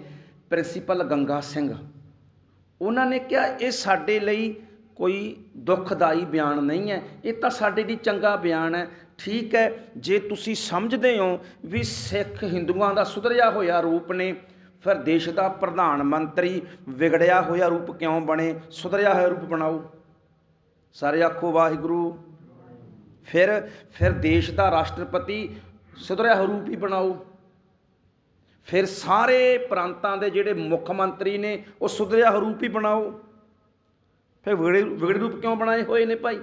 Speaker 1: ਪ੍ਰਿੰਸੀਪਲ ਗੰਗਾ ਸਿੰਘ। ਉਹਨਾਂ ਨੇ ਕਿਹਾ, ਇਹ ਸਾਡੇ ਲਈ ਕੋਈ ਦੁਖਦਾਈ ਬਿਆਨ ਨਹੀਂ ਹੈ, ਇਹ ਤਾਂ ਸਾਡੇ ਲਈ ਚੰਗਾ ਬਿਆਨ ਹੈ। ਠੀਕ ਹੈ, ਜੇ ਤੁਸੀਂ ਸਮਝਦੇ ਹੋ ਵੀ ਸਿੱਖ ਹਿੰਦੂਆਂ ਦਾ ਸੁਧਰਿਆ ਹੋਇਆ ਰੂਪ ਨੇ, ਫਿਰ ਦੇਸ਼ ਦਾ ਪ੍ਰਧਾਨ ਮੰਤਰੀ ਵਿਗੜਿਆ ਹੋਇਆ ਰੂਪ ਕਿਉਂ ਬਣੇ? ਸੁਧਰਿਆ ਹੋਇਆ ਰੂਪ ਬਣਾਓ। ਸਾਰੇ ਆਖੋ, ਵਾਹਿਗੁਰੂ। ਫਿਰ ਫਿਰ ਦੇਸ਼ ਦਾ ਰਾਸ਼ਟਰਪਤੀ ਸੁਧਰਿਆ ਰੂਪ ਹੀ ਬਣਾਓ। ਫਿਰ ਸਾਰੇ ਪ੍ਰਾਂਤਾਂ ਦੇ ਜਿਹੜੇ ਮੁੱਖ ਮੰਤਰੀ ਨੇ, ਉਹ ਸੁਧਰਿਆ ਰੂਪ ਹੀ ਬਣਾਓ। ਫਿਰ ਵਿਗੜੇ ਵਿਗੜੇ ਰੂਪ ਕਿਉਂ ਬਣਾਏ ਹੋਏ ਨੇ ਭਾਈ?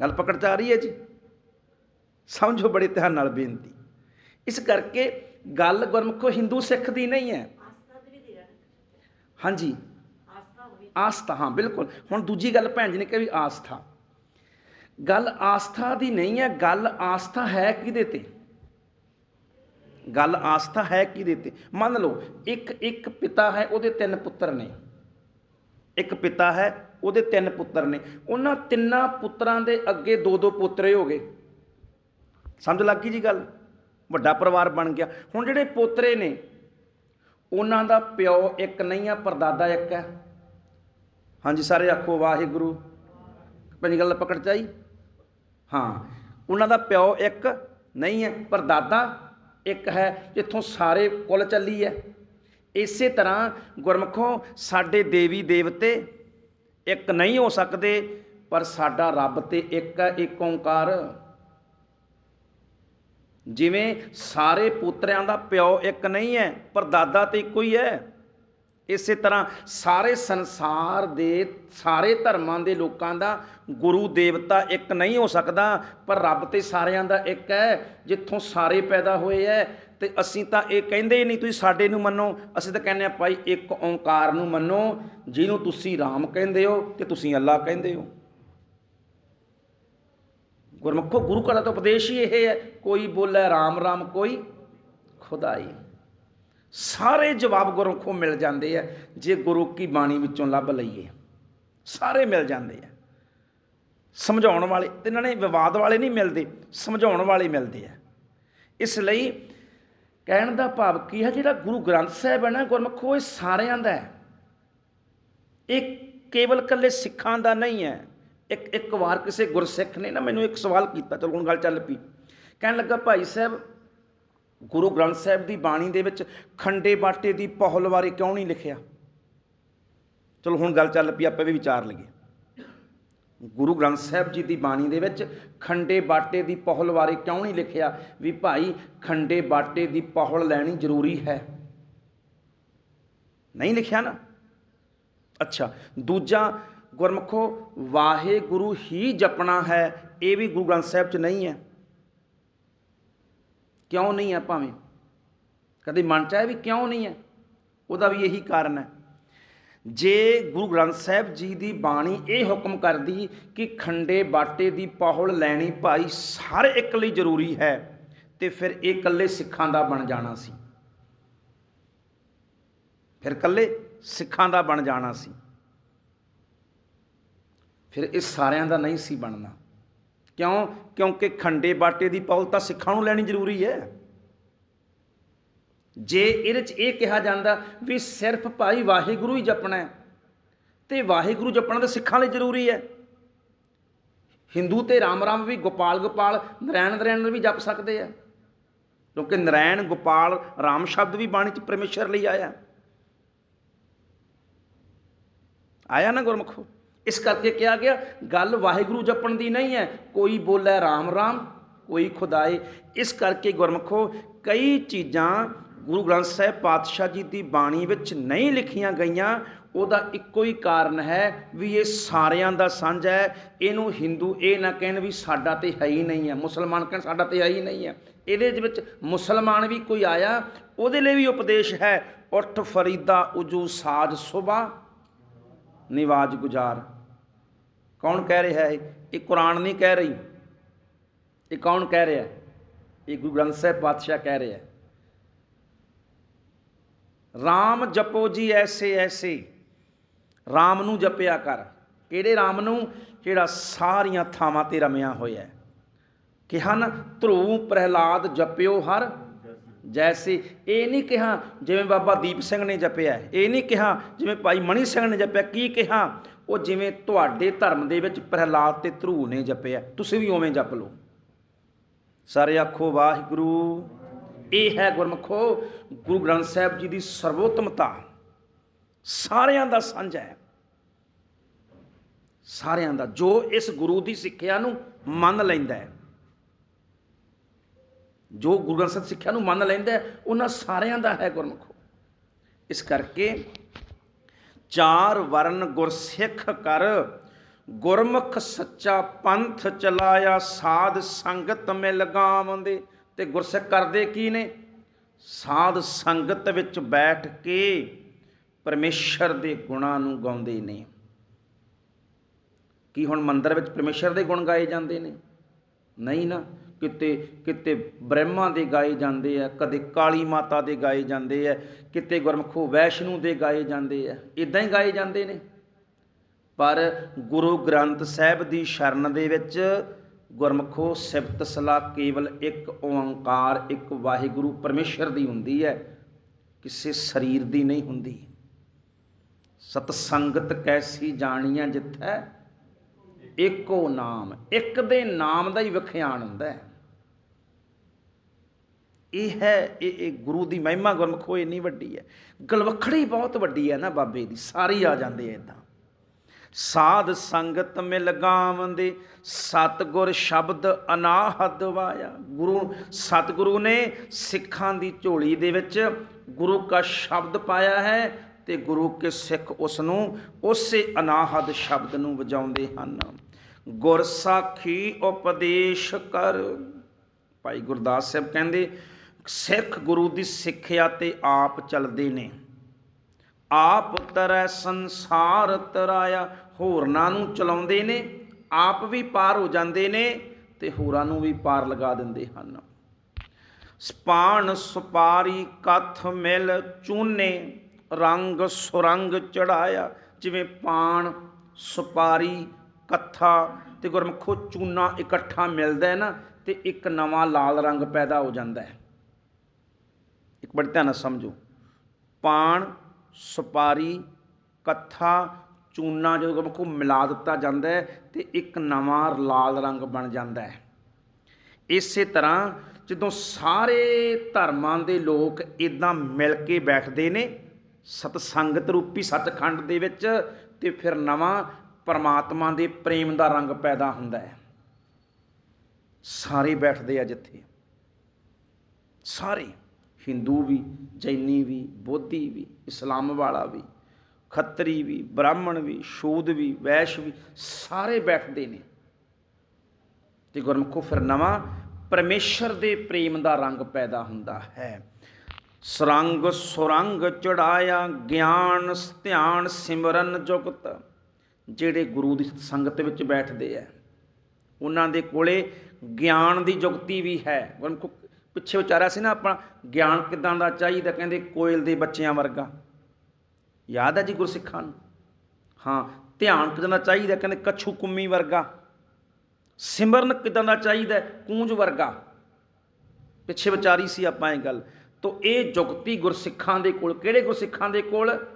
Speaker 1: ਗੱਲ ਪਕੜ ਚ ਆ ਰਹੀ ਹੈ ਜੀ? ਸਮਝੋ ਬੜੇ ਧਿਆਨ ਨਾਲ ਬੇਨਤੀ। ਇਸ ਕਰਕੇ ਗੱਲ ਗੁਰਮੁਖੋ ਹਿੰਦੂ ਸਿੱਖ ਦੀ ਨਹੀਂ ਹੈ। ਹਾਂਜੀ। ਆਸਥਾ ਹਾਂ, ਬਿਲਕੁਲ। ਹੁਣ ਦੂਜੀ ਗੱਲ ਭੈਣ ਜੀ ਨੇ ਕਿਹਾ ਵੀ ਆਸਥਾ। ਗੱਲ ਆਸਥਾ ਦੀ ਨਹੀਂ ਹੈ, ਗੱਲ ਆਸਥਾ ਹੈ ਕਿਹਦੇ ਤੇ? ਗੱਲ ਆਸਥਾ ਹੈ ਕਿਹਦੇ ਤੇ? ਮੰਨ ਲਓ, ਇੱਕ ਇੱਕ ਪਿਤਾ ਹੈ, ਉਹਦੇ ਤਿੰਨ ਪੁੱਤਰ ਨੇ। ਇੱਕ ਪਿਤਾ ਹੈ, ਉਹਦੇ ਤਿੰਨ ਪੁੱਤਰ ਨੇ। ਉਹਨਾਂ ਤਿੰਨਾਂ ਪੁੱਤਰਾਂ ਦੇ ਅੱਗੇ ਦੋ ਦੋ ਪੋਤਰੇ ਹੋ ਗਏ। ਸਮਝ ਲੱਗ ਗਈ ਜੀ ਗੱਲ? ਵੱਡਾ ਪਰਿਵਾਰ ਬਣ ਗਿਆ। ਹੁਣ ਜਿਹੜੇ ਪੋਤਰੇ ਨੇ, ਉਹਨਾਂ ਦਾ ਪਿਓ ਇੱਕ ਨਹੀਂ ਆ, ਪਰਦਾਦਾ ਇੱਕ ਹੈ। ਹਾਂਜੀ, ਸਾਰੇ ਆਖੋ ਵਾਹਿਗੁਰੂ। ਪੰਜ ਗੱਲ ਪਕੜ ਚਾਈ ਹਾਂ, ਉਹਨਾਂ ਦਾ ਪਿਓ ਇੱਕ ਨਹੀਂ ਹੈ, ਪਰ ਦਾਦਾ ਇੱਕ ਹੈ, ਜਿੱਥੋਂ ਸਾਰੇ ਕੁੱਲ ਚੱਲੀ ਹੈ। ਇਸੇ ਤਰ੍ਹਾਂ ਗੁਰਮਖੋਂ ਸਾਡੇ ਦੇਵੀ ਦੇਵਤੇ ਇੱਕ ਨਹੀਂ ਹੋ ਸਕਦੇ, ਪਰ ਸਾਡਾ ਰੱਬ ਤੇ ਇੱਕ ਹੈ, ਇੱਕ ਓੰਕਾਰ। ਜਿਵੇਂ ਸਾਰੇ ਪੁੱਤਰਿਆਂ ਦਾ ਪਿਓ ਇੱਕ ਨਹੀਂ ਹੈ, ਪਰ ਦਾਦਾ ਤੇ ਇੱਕੋ ਹੀ ਹੈ। ਇਸੇ ਤਰ੍ਹਾਂ ਸਾਰੇ ਸੰਸਾਰ ਦੇ, ਸਾਰੇ ਧਰਮਾਂ ਦੇ ਲੋਕਾਂ ਦਾ ਗੁਰੂ ਦੇਵਤਾ ਇੱਕ ਨਹੀਂ ਹੋ ਸਕਦਾ, ਪਰ ਰੱਬ ਤੇ ਸਾਰਿਆਂ ਦਾ ਇੱਕ ਹੈ, ਜਿੱਥੋਂ ਸਾਰੇ ਪੈਦਾ ਹੋਏ ਐ। ਤੇ ਅਸੀਂ ਤਾਂ ਇਹ ਕਹਿੰਦੇ ਹੀ ਨਹੀਂ, ਤੁਸੀਂ ਸਾਡੇ ਨੂੰ ਮੰਨੋ, ਅਸੀਂ ਤਾਂ ਕਹਿੰਦੇ ਆ ਭਾਈ ਇੱਕ ਓੰਕਾਰ ਨੂੰ ਮੰਨੋ, ਜਿਹਨੂੰ ਤੁਸੀਂ ਰਾਮ ਕਹਿੰਦੇ ਹੋ ਤੇ ਤੁਸੀਂ ਅੱਲਾ ਕਹਿੰਦੇ ਹੋ। ਗੁਰਮੁਖੋ ਗੁਰੂ ਘਰ ਦਾ ਉਪਦੇਸ਼ ਹੀ ਇਹ ਹੈ, ਕੋਈ ਬੋਲੇ ਰਾਮ ਰਾਮ, ਕੋਈ ਖੁਦਾਈ ਸਾਰੇ ਜਵਾਬ ਗੁਰਮੁਖੋਂ ਮਿਲ ਜਾਂਦੇ ਆ, ਜੇ ਗੁਰੂ ਕੀ ਬਾਣੀ ਵਿੱਚੋਂ ਲੱਭ ਲਈਏ। ਸਾਰੇ ਮਿਲ ਜਾਂਦੇ ਆ। ਸਮਝਾਉਣ ਵਾਲੇ ਤੇ ਇਹਨਾਂ ਨੇ ਵਿਵਾਦ ਵਾਲੇ ਨਹੀਂ ਮਿਲਦੇ, ਸਮਝਾਉਣ ਵਾਲੇ ਮਿਲਦੇ ਆ। ਇਸ ਲਈ ਕਹਿਣ ਦਾ ਭਾਵ ਕੀ ਹੈ, ਜਿਹੜਾ ਗੁਰੂ ਗ੍ਰੰਥ ਸਾਹਿਬ ਹੈ ਨਾ ਗੁਰਮੁਖੋ, ਇਹ ਸਾਰਿਆਂ ਦਾ ਹੈ। ਇਹ ਕੇਵਲ ਕੱਲੇ ਸਿੱਖਾਂ ਦਾ ਨਹੀਂ ਹੈ। ਇੱਕ ਇੱਕ ਵਾਰ ਕਿਸੇ ਗੁਰਸਿੱਖ ਨੇ ਨਾ ਮੈਨੂੰ ਇੱਕ ਸਵਾਲ ਕੀਤਾ, ਚਲੋ ਹੁਣ ਗੱਲ ਚੱਲ ਪਈ। ਕਹਿਣ ਲੱਗਾ ਭਾਈ ਸਾਹਿਬ ਗੁਰੂ ਗ੍ਰੰਥ ਸਾਹਿਬ ਦੀ ਬਾਣੀ ਦੇ ਵਿੱਚ ਖੰਡੇ ਬਾਟੇ ਦੀ ਪਹਲ ਬਾਰੇ ਕਿਉਂ ਨਹੀਂ ਲਿਖਿਆ? ਚਲੋ ਹੁਣ ਗੱਲ ਚੱਲ ਪਈ, ਆਪਾਂ ਵੀ ਵਿਚਾਰ ਲਈਏ। ਗੁਰੂ ਗ੍ਰੰਥ ਸਾਹਿਬ ਜੀ ਦੀ ਬਾਣੀ ਦੇ ਵਿੱਚ ਖੰਡੇ ਬਾਟੇ ਦੀ ਪਹਲ ਬਾਰੇ ਕਿਉਂ ਨਹੀਂ ਲਿਖਿਆ? ਵੀ ਭਾਈ, ਖੰਡੇ ਬਾਟੇ ਦੀ ਪਹੁਲ ਲੈਣੀ ਜ਼ਰੂਰੀ ਹੈ। ਨਹੀਂ ਲਿਖਿਆ ਨਾ? ਅੱਛਾ, ਦੂਜਾ ਗੁਰਮਖੋ, ਵਾਹਿਗੁਰੂ ਹੀ ਜਪਣਾ ਹੈ, ਇਹ ਵੀ ਗੁਰੂ ਗ੍ਰੰਥ ਸਾਹਿਬ 'ਚ ਨਹੀਂ ਹੈ। ਕਿਉਂ ਨਹੀਂ ਹੈ ਭਾਵੇਂ? ਕਦੇ ਮਨ ਚ ਆਇਆ ਵੀ ਕਿਉਂ ਨਹੀਂ ਹੈ ਉਹਦਾ ਵੀ ਇਹੀ ਕਾਰਨ ਹੈ। ਜੇ ਗੁਰੂ ਗ੍ਰੰਥ ਸਾਹਿਬ ਜੀ ਦੀ ਬਾਣੀ ਇਹ ਹੁਕਮ ਕਰਦੀ ਕਿ ਖੰਡੇ ਬਾਟੇ ਦੀ ਪਹੁਲ ਲੈਣੀ ਭਾਈ ਹਰ ਇੱਕ ਲਈ ਜ਼ਰੂਰੀ ਹੈ, ਤੇ ਫਿਰ ਇਹ ਇਕੱਲੇ ਸਿੱਖਾਂ ਦਾ ਬਣ ਜਾਣਾ ਸੀ। ਫਿਰ ਇਕੱਲੇ ਸਿੱਖਾਂ ਦਾ ਬਣ ਜਾਣਾ ਸੀ। ਫਿਰ ਇਹ ਸਾਰਿਆਂ ਦਾ ਨਹੀਂ ਸੀ ਬਣਨਾ। ਕਿਉਂ? ਕਿਉਂਕਿ ਖੰਡੇ ਬਾਟੇ ਦੀ ਪੌਲ ਤਾਂ ਸਿੱਖਾਂ ਨੂੰ ਲੈਣੀ ਜ਼ਰੂਰੀ ਹੈ। ਜੇ ਇਹਦੇ 'ਚ ਇਹ ਕਿਹਾ ਜਾਂਦਾ ਵੀ ਸਿਰਫ ਭਾਈ ਵਾਹਿਗੁਰੂ ਹੀ ਜਪਣਾ ਹੈ, ਤੇ ਵਾਹਿਗੁਰੂ ਜਪਣਾ ਤਾਂ ਸਿੱਖਾਂ ਲਈ ਜ਼ਰੂਰੀ ਹੈ। ਹਿੰਦੂ ਤੇ ਰਾਮ ਰਾਮ ਵੀ ਗੋਪਾਲ ਗੋਪਾਲ ਨਰਾਇਣ ਨਰਾਇਣ ਵੀ ਜਪ ਸਕਦੇ ਆ। ਕਿਉਂਕਿ ਨਰਾਇਣ ਗੋਪਾਲ, ਰਾਮ ਸ਼ਬਦ ਵੀ ਬਾਣੀ 'ਚ ਪਰਮੇਸ਼ਰ ਲਈ ਆਇਆ। ਆਇਆ ਨਾ ਗੁਰਮੁਖੋ? ਇਸ ਕਰਕੇ ਕਿਹਾ ਗਿਆ, ਗੱਲ ਵਾਹਿਗੁਰੂ ਜਪਣ ਦੀ ਨਹੀਂ ਹੈ, ਕੋਈ ਬੋਲੇ ਰਾਮ ਰਾਮ, ਕੋਈ ਖੁਦਾਏ। ਇਸ ਕਰਕੇ ਗੁਰਮਖੋ, ਕਈ ਚੀਜ਼ਾਂ ਗੁਰੂ ਗ੍ਰੰਥ ਸਾਹਿਬ ਪਾਤਸ਼ਾਹ ਜੀ ਦੀ ਬਾਣੀ ਵਿੱਚ ਨਹੀਂ ਲਿਖੀਆਂ ਗਈਆਂ, ਉਹਦਾ ਇੱਕੋ ਹੀ ਕਾਰਨ ਹੈ ਵੀ ਇਹ ਸਾਰਿਆਂ ਦਾ ਸਾਂਝਾ ਹੈ। ਇਹਨੂੰ ਹਿੰਦੂ ਇਹ ਨਾ ਕਹਿਣ ਵੀ ਸਾਡਾ ਤੇ ਹੈ ਹੀ ਨਹੀਂ ਹੈ, ਮੁਸਲਮਾਨ ਕਹਿਣ ਸਾਡਾ ਤੇ ਹੈ ਹੀ ਨਹੀਂ ਹੈ। ਇਹਦੇ ਵਿੱਚ ਮੁਸਲਮਾਨ ਵੀ ਕੋਈ ਆਇਆ, ਉਹਦੇ ਲਈ ਵੀ ਉਪਦੇਸ਼ ਹੈ, ਉਠ ਫਰੀਦਾ ਉਜੂ ਸਾਜ ਸੁਬਾ। ਨਿਵਾਜ ਗੁਜ਼ਾਰ। ਕੌਣ ਕਹਿ ਰਿਹਾ ਹੈ? ਇਹ ਕੁਰਾਨ ਨਹੀਂ ਕਹਿ ਰਹੀ। ਇਹ ਕੌਣ ਕਹਿ ਰਿਹਾ? ਇਹ ਗੁਰੂ ਗ੍ਰੰਥ ਸਾਹਿਬ ਪਾਤਸ਼ਾਹ ਕਹਿ ਰਿਹਾ RAM ਜਪੋ ਜੀ ਐਸੇ ਐਸੇ। RAM ਨੂੰ ਜਪਿਆ ਕਰ। ਕਿਹੜੇ RAM ਨੂੰ? ਜਿਹੜਾ ਸਾਰੀਆਂ ਥਾਵਾਂ ਤੇ ਰਮਿਆ ਹੋਇਆ ਹੈ। ਕਿਹਾ ਧਰੂ ਪ੍ਰਹਿਲਾਦ ਜਪਿਓ ਹਰ ਜੈਸੇ, ਇਹ ਨਹੀਂ ਕਿਹਾ ਜਿਵੇਂ ਬਾਬਾ ਦੀਪ ਸਿੰਘ ਨੇ ਜਪਿਆ, ਇਹ ਨਹੀਂ ਕਿਹਾ ਜਿਵੇਂ ਭਾਈ ਮਣੀ ਸਿੰਘ ਨੇ ਜਪਿਆ, ਕੀ ਕਿਹਾ? ਉਹ ਜਿਵੇਂ ਤੁਹਾਡੇ ਧਰਮ ਦੇ ਵਿੱਚ ਪ੍ਰਹਲਾਦ ਤੇ ਧਰੂ ਨੇ ਜਪਿਆ, ਤੁਸੀਂ ਵੀ ਉਵੇਂ ਜਪ ਲਓ। ਸਾਰੇ ਆਖੋ, ਵਾਹਿਗੁਰੂ। ਇਹ ਹੈ ਗੁਰਮਖੋ, ਗੁਰੂ ਗ੍ਰੰਥ ਸਾਹਿਬ ਜੀ ਦੀ ਸਰਵੋਤਮਤਾ। ਸਾਰਿਆਂ ਦਾ ਸਾਂਝਾ ਹੈ। ਸਾਰਿਆਂ ਦਾ, ਜੋ ਇਸ ਗੁਰੂ ਦੀ ਸਿੱਖਿਆ ਨੂੰ ਮੰਨ ਲੈਂਦਾ ਹੈ। ਜੋ ਗੁਰੂ ਗ੍ਰੰਥ ਸਾਹਿਬ ਸਿੱਖਿਆ ਨੂੰ ਮੰਨ ਲੈਂਦਾ ਉਹਨਾਂ ਸਾਰਿਆਂ ਦਾ ਹੈ ਗੁਰਮਖੋ। ਇਸ ਕਰਕੇ ਚਾਰ ਵਰਨ ਗੁਰਸਿੱਖ ਕਰ, ਗੁਰਮੁਖ ਸੱਚਾ ਪੰਥ ਚਲਾਇਆ, ਸਾਧ ਸੰਗਤ ਮੇ ਲਗਾਵੰਦੇ। ਤੇ ਗੁਰਸਿੱਖ ਕਰਦੇ ਕੀ ਨੇ? ਸਾਧ ਸੰਗਤ ਵਿੱਚ ਬੈਠ ਕੇ ਪਰਮੇਸ਼ਰ ਦੇ ਗੁਣਾਂ ਨੂੰ ਗਾਉਂਦੇ ਨੇ। ਕੀ ਹੁਣ ਮੰਦਰ ਵਿੱਚ ਪਰਮੇਸ਼ਰ ਦੇ ਗੁਣ ਗਾਏ ਜਾਂਦੇ ਨੇ? ਨਹੀਂ ਨਾ। ਕਿਤੇ ਕਿਤੇ ਬ੍ਰਹਮਾ ਦੇ ਗਾਏ ਜਾਂਦੇ ਆ, ਕਦੇ ਕਾਲੀ ਮਾਤਾ ਦੇ ਗਾਏ ਜਾਂਦੇ ਆ, ਕਿਤੇ ਗੁਰਮਖੋ ਵੈਸ਼ਨੂ ਦੇ ਗਾਏ ਜਾਂਦੇ ਆ ਇਦਾਂ ਹੀ ਗਾਏ ਜਾਂਦੇ ਨੇ। ਪਰ ਗੁਰੂ ਗ੍ਰੰਥ ਸਾਹਿਬ ਦੀ ਸ਼ਰਨ ਦੇ ਵਿੱਚ ਗੁਰਮਖੋ ਸਿਫਤ ਸਲਾਹ ਕੇਵਲ ਇੱਕ ਓੰਕਾਰ, ਇੱਕ ਵਾਹਿਗੁਰੂ ਪਰਮੇਸ਼ਰ ਦੀ ਹੁੰਦੀ ਹੈ, ਕਿਸੇ ਸਰੀਰ ਦੀ ਨਹੀਂ ਹੁੰਦੀ। ਸਤ ਸੰਗਤ ਕੈਸੀ ਜਾਣੀਆਂ ਜਿੱਥੈ? ਇੱਕੋ ਨਾਮ, ਇੱਕ ਦੇ ਨਾਮ ਦਾ ਹੀ ਵਿਖਿਆਨ ਹੁੰਦਾ ਹੈ। ਇਹ ਹੈ, ਇਹ ਇਹ ਗੁਰੂ ਦੀ ਮਹਿਮਾ ਗੁਰਮਖੋ ਇੰਨੀ ਵੱਡੀ ਹੈ। ਗਲਵਖੜੀ ਬਹੁਤ ਵੱਡੀ ਹੈ ਨਾ ਬਾਬੇ ਦੀ, ਸਾਰੀ ਆ ਜਾਂਦੇ ਐ ਇਦਾਂ ਸਾਧ ਸੰਗਤ ਮਿਲ ਗਾਵੰਦੇ ਸਤਗੁਰ ਸ਼ਬਦ ਅਨਾਹਦ ਵਾਇਆ। ਗੁਰੂ, ਸਤਗੁਰੂ ਨੇ ਸਿੱਖਾਂ ਦੀ ਝੋਲੀ ਦੇ ਵਿੱਚ ਗੁਰੂ ਕਾ ਸ਼ਬਦ ਪਾਇਆ ਹੈ ਤੇ ਗੁਰੂ ਕੇ ਸਿੱਖ ਉਸ ਨੂੰ ਉਸੇ ਅਨਾਹਦ ਸ਼ਬਦ ਨੂੰ ਵਜਾਉਂਦੇ ਹਨ। ਗੁਰ ਸਾਖੀ ਉਪਦੇਸ਼ ਕਰ। ਭਾਈ ਗੁਰਦਾਸ ਸਾਹਿਬ ਕਹਿੰਦੇ ਸਿੱਖ ਗੁਰੂ ਦੀ ਸਿੱਖਿਆ ਤੇ ਆਪ ਚੱਲਦੇ ਨੇ। ਆਪ ਤਰੈ ਸੰਸਾਰ ਤਰਾਇਆ, ਹੋਰਨਾਂ ਨੂੰ ਚਲਾਉਂਦੇ ਨੇ, ਆਪ ਵੀ ਪਾਰ ਹੋ ਜਾਂਦੇ ਨੇ ਤੇ ਹੋਰਾਂ ਨੂੰ ਵੀ ਪਾਰ ਲਗਾ ਦਿੰਦੇ ਹਨ। ਸਪਾਨ ਸੁਪਾਰੀ ਕਥ ਮਿਲ ਚੂਨੇ, ਰੰਗ ਸੁਰੰਗ ਚੜਾਇਆ, ਜਿਵੇਂ ਪਾਣ ਸੁਪਾਰੀ ਕੱਥਾ ਤੇ ਗੁਰਮਖੋ ਚੂਨਾ ਇਕੱਠਾ ਮਿਲਦਾ ਹੈ ਨਾ, ਤੇ ਇੱਕ ਨਵਾਂ ਲਾਲ ਰੰਗ ਪੈਦਾ ਹੋ ਜਾਂਦਾ ਹੈ। ਬੜੇ ਧਿਆਨ ਨਾਲ ਸਮਝੋ। ਪਾਣ, ਸੁਪਾਰੀ, ਕੱਥਾ, ਚੂਨਾ ਜਦੋਂ ਗੁਰਮਖੋ ਮਿਲਾ ਦਿੱਤਾ ਜਾਂਦਾ ਹੈ ਤੇ ਇੱਕ ਨਵਾਂ ਲਾਲ ਰੰਗ ਬਣ ਜਾਂਦਾ ਹੈ। ਇਸੇ ਤਰ੍ਹਾਂ ਜਦੋਂ ਸਾਰੇ ਧਰਮਾਂ ਦੇ ਲੋਕ ਇਦਾਂ ਮਿਲ ਕੇ ਬੈਠਦੇ ਨੇ, ਸਤਸੰਗਤ ਰੂਪੀ ਸੱਚਖੰਡ ਦੇ ਵਿੱਚ ਤੇ ਫਿਰ ਨਵਾਂ ਪਰਮਾਤਮਾ ਦੇ ਪ੍ਰੇਮ ਦਾ ਰੰਗ ਪੈਦਾ ਹੁੰਦਾ ਹੈ। ਸਾਰੇ ਬੈਠਦੇ ਆ ਜਿੱਥੇ। ਸਾਰੇ। ਹਿੰਦੂ ਵੀ, ਜੈਨੀ ਵੀ, ਬੋਧੀ ਵੀ, ਇਸਲਾਮ ਵਾਲਾ ਵੀ, ਖੱਤਰੀ ਵੀ, ਬ੍ਰਾਹਮਣ ਵੀ ਸ਼ੂਦ ਵੀ, ਵੈਸ਼ ਵੀ, ਸਾਰੇ ਬੈਠਦੇ ਨੇ। ਤੇ ਗੁਰਮੁਖੋ ਫਿਰ ਨਵਾਂ ਪਰਮੇਸ਼ਰ ਦੇ ਪ੍ਰੇਮ ਦਾ ਰੰਗ ਪੈਦਾ ਹੁੰਦਾ ਹੈ। ਸਰੰਗ ਸੁਰੰਗ ਚੜਾਇਆ, ਗਿਆਨ ਧਿਆਨ ਸਿਮਰਨ ਜੁਗਤ, ਜਿਹੜੇ ਗੁਰੂ ਦੀ ਸੰਗਤ ਵਿੱਚ ਬੈਠਦੇ ਆ ਉਹਨਾਂ ਦੇ ਕੋਲੇ ਗਿਆਨ ਦੀ ਜੁਗਤੀ ਵੀ ਹੈ। ਗੁਰਮੁਖ ਪਿੱਛੇ ਵਿਚਾਰਿਆ ਸੀ ਨਾ ਆਪਣਾ ਗਿਆਨ ਕਿਦਾਂ ਦਾ ਚਾਹੀਦਾ ਕਹਿੰਦੇ ਕੋਇਲ ਦੇ ਬੱਚਿਆਂ ਵਰਗਾ। ਯਾਦ ਹੈ ਜੀ ਗੁਰਸਿੱਖਾਂ ਨੂੰ? ਹਾਂ, ਧਿਆਨ ਕਿਦਾਂ ਦਾ ਚਾਹੀਦਾ ਕਹਿੰਦੇ ਕੱਛੂ ਕੁੰਮੀ ਵਰਗਾ। ਸਿਮਰਨ ਕਿਦਾਂ ਦਾ ਚਾਹੀਦਾ ਕੂੰਜ ਵਰਗਾ। ਪਿੱਛੇ ਵਿਚਾਰੀ ਸੀ ਆਪਾਂ ਇਹ ਗੱਲ। ਤੋ ਇਹ ਜੁਗਤੀ ਗੁਰਸਿੱਖਾਂ ਦੇ ਕੋਲ, ਕਿਹੜੇ ਗੁਰਸਿੱਖਾਂ ਦੇ ਕੋਲ?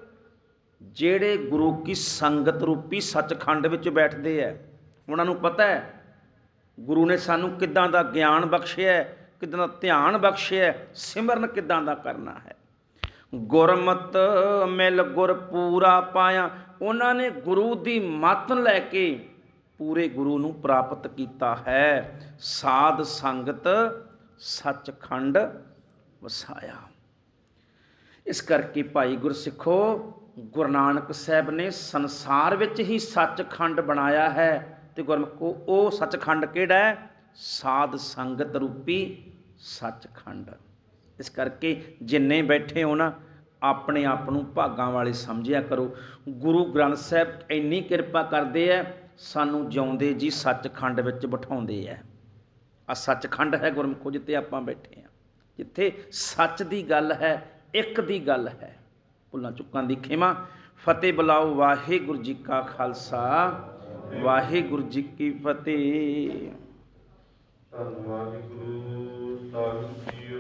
Speaker 1: ਜਿਹੜੇ ਗੁਰੂ ਕੀ ਸੰਗਤ ਰੂਪੀ ਸੱਚਖੰਡ ਵਿੱਚ ਬੈਠਦੇ ਐ। ਉਹਨਾਂ ਨੂੰ ਪਤਾ ਹੈ ਗੁਰੂ ਨੇ ਸਾਨੂੰ ਕਿੱਦਾਂ ਦਾ ਗਿਆਨ ਬਖਸ਼ਿਆ ਕਿੱਦਾਂ ਦਾ ਧਿਆਨ ਬਖਸ਼ਿਆ ਸਿਮਰਨ ਕਿੱਦਾਂ ਦਾ ਕਰਨਾ ਹੈ। ਗੁਰਮਤ ਮਿਲ ਗੁਰ ਪੂਰਾ ਪਾਇਆ। ਉਹਨਾਂ ਨੇ ਗੁਰੂ ਦੀ ਮਤ ਲੈ ਕੇ ਪੂਰੇ ਗੁਰੂ ਨੂੰ ਪ੍ਰਾਪਤ ਕੀਤਾ ਹੈ। ਸਾਧ ਸੰਗਤ ਸੱਚਖੰਡ ਵਸਾਇਆ। ਇਸ ਕਰਕੇ ਭਾਈ ਗੁਰਸਿੱਖੋ, ਗੁਰੂ ਨਾਨਕ ਸਾਹਿਬ ਨੇ ਸੰਸਾਰ ਵਿੱਚ ਹੀ ਸੱਚਖੰਡ ਬਣਾਇਆ ਹੈ ਤੇ ਗੁਰਮਖੋ, ਉਹ ਸੱਚਖੰਡ ਕਿਹੜਾ ਹੈ? ਸਾਧ ਸੰਗਤ ਰੂਪੀ ਸੱਚਖੰਡ। ਇਸ ਕਰਕੇ ਜਿੰਨੇ ਬੈਠੇ ਹੋ ਨਾ, ਆਪਣੇ ਆਪ ਨੂੰ ਭਾਗਾਂ ਵਾਲੇ ਸਮਝਿਆ ਕਰੋ। ਗੁਰੂ ਗ੍ਰੰਥ ਸਾਹਿਬ ਇੰਨੀ ਕਿਰਪਾ ਕਰਦੇ ਐ, ਸਾਨੂੰ ਜਿਉਂਦੇ ਜੀ ਸੱਚਖੰਡ ਵਿੱਚ ਬਿਠਾਉਂਦੇ ਐ। ਆ ਸੱਚਖੰਡ ਹੈ ਗੁਰਮਖੋ ਜਿੱਤੇ ਆਪਾਂ ਬੈਠੇ ਆ। ਜਿੱਥੇ ਸੱਚ ਦੀ ਗੱਲ ਹੈ, ਇੱਕ ਦੀ ਗੱਲ ਹੈ। ਭੁੱਲਾਂ ਚੁੱਕਾਂ ਦੀ ਖਿਮਾ। ਫਤਿਹ ਬੁਲਾਓ ਵਾਹਿਗੁਰੂ ਜੀ ਕਾ ਖਾਲਸਾ, ਵਾਹਿਗੁਰੂ ਜੀ ਕੀ ਫਤਿਹ।
Speaker 2: ਧੰਨ ਵਾਹਿਗੁਰੂ ਸਾਹਿਬ ਜੀਓ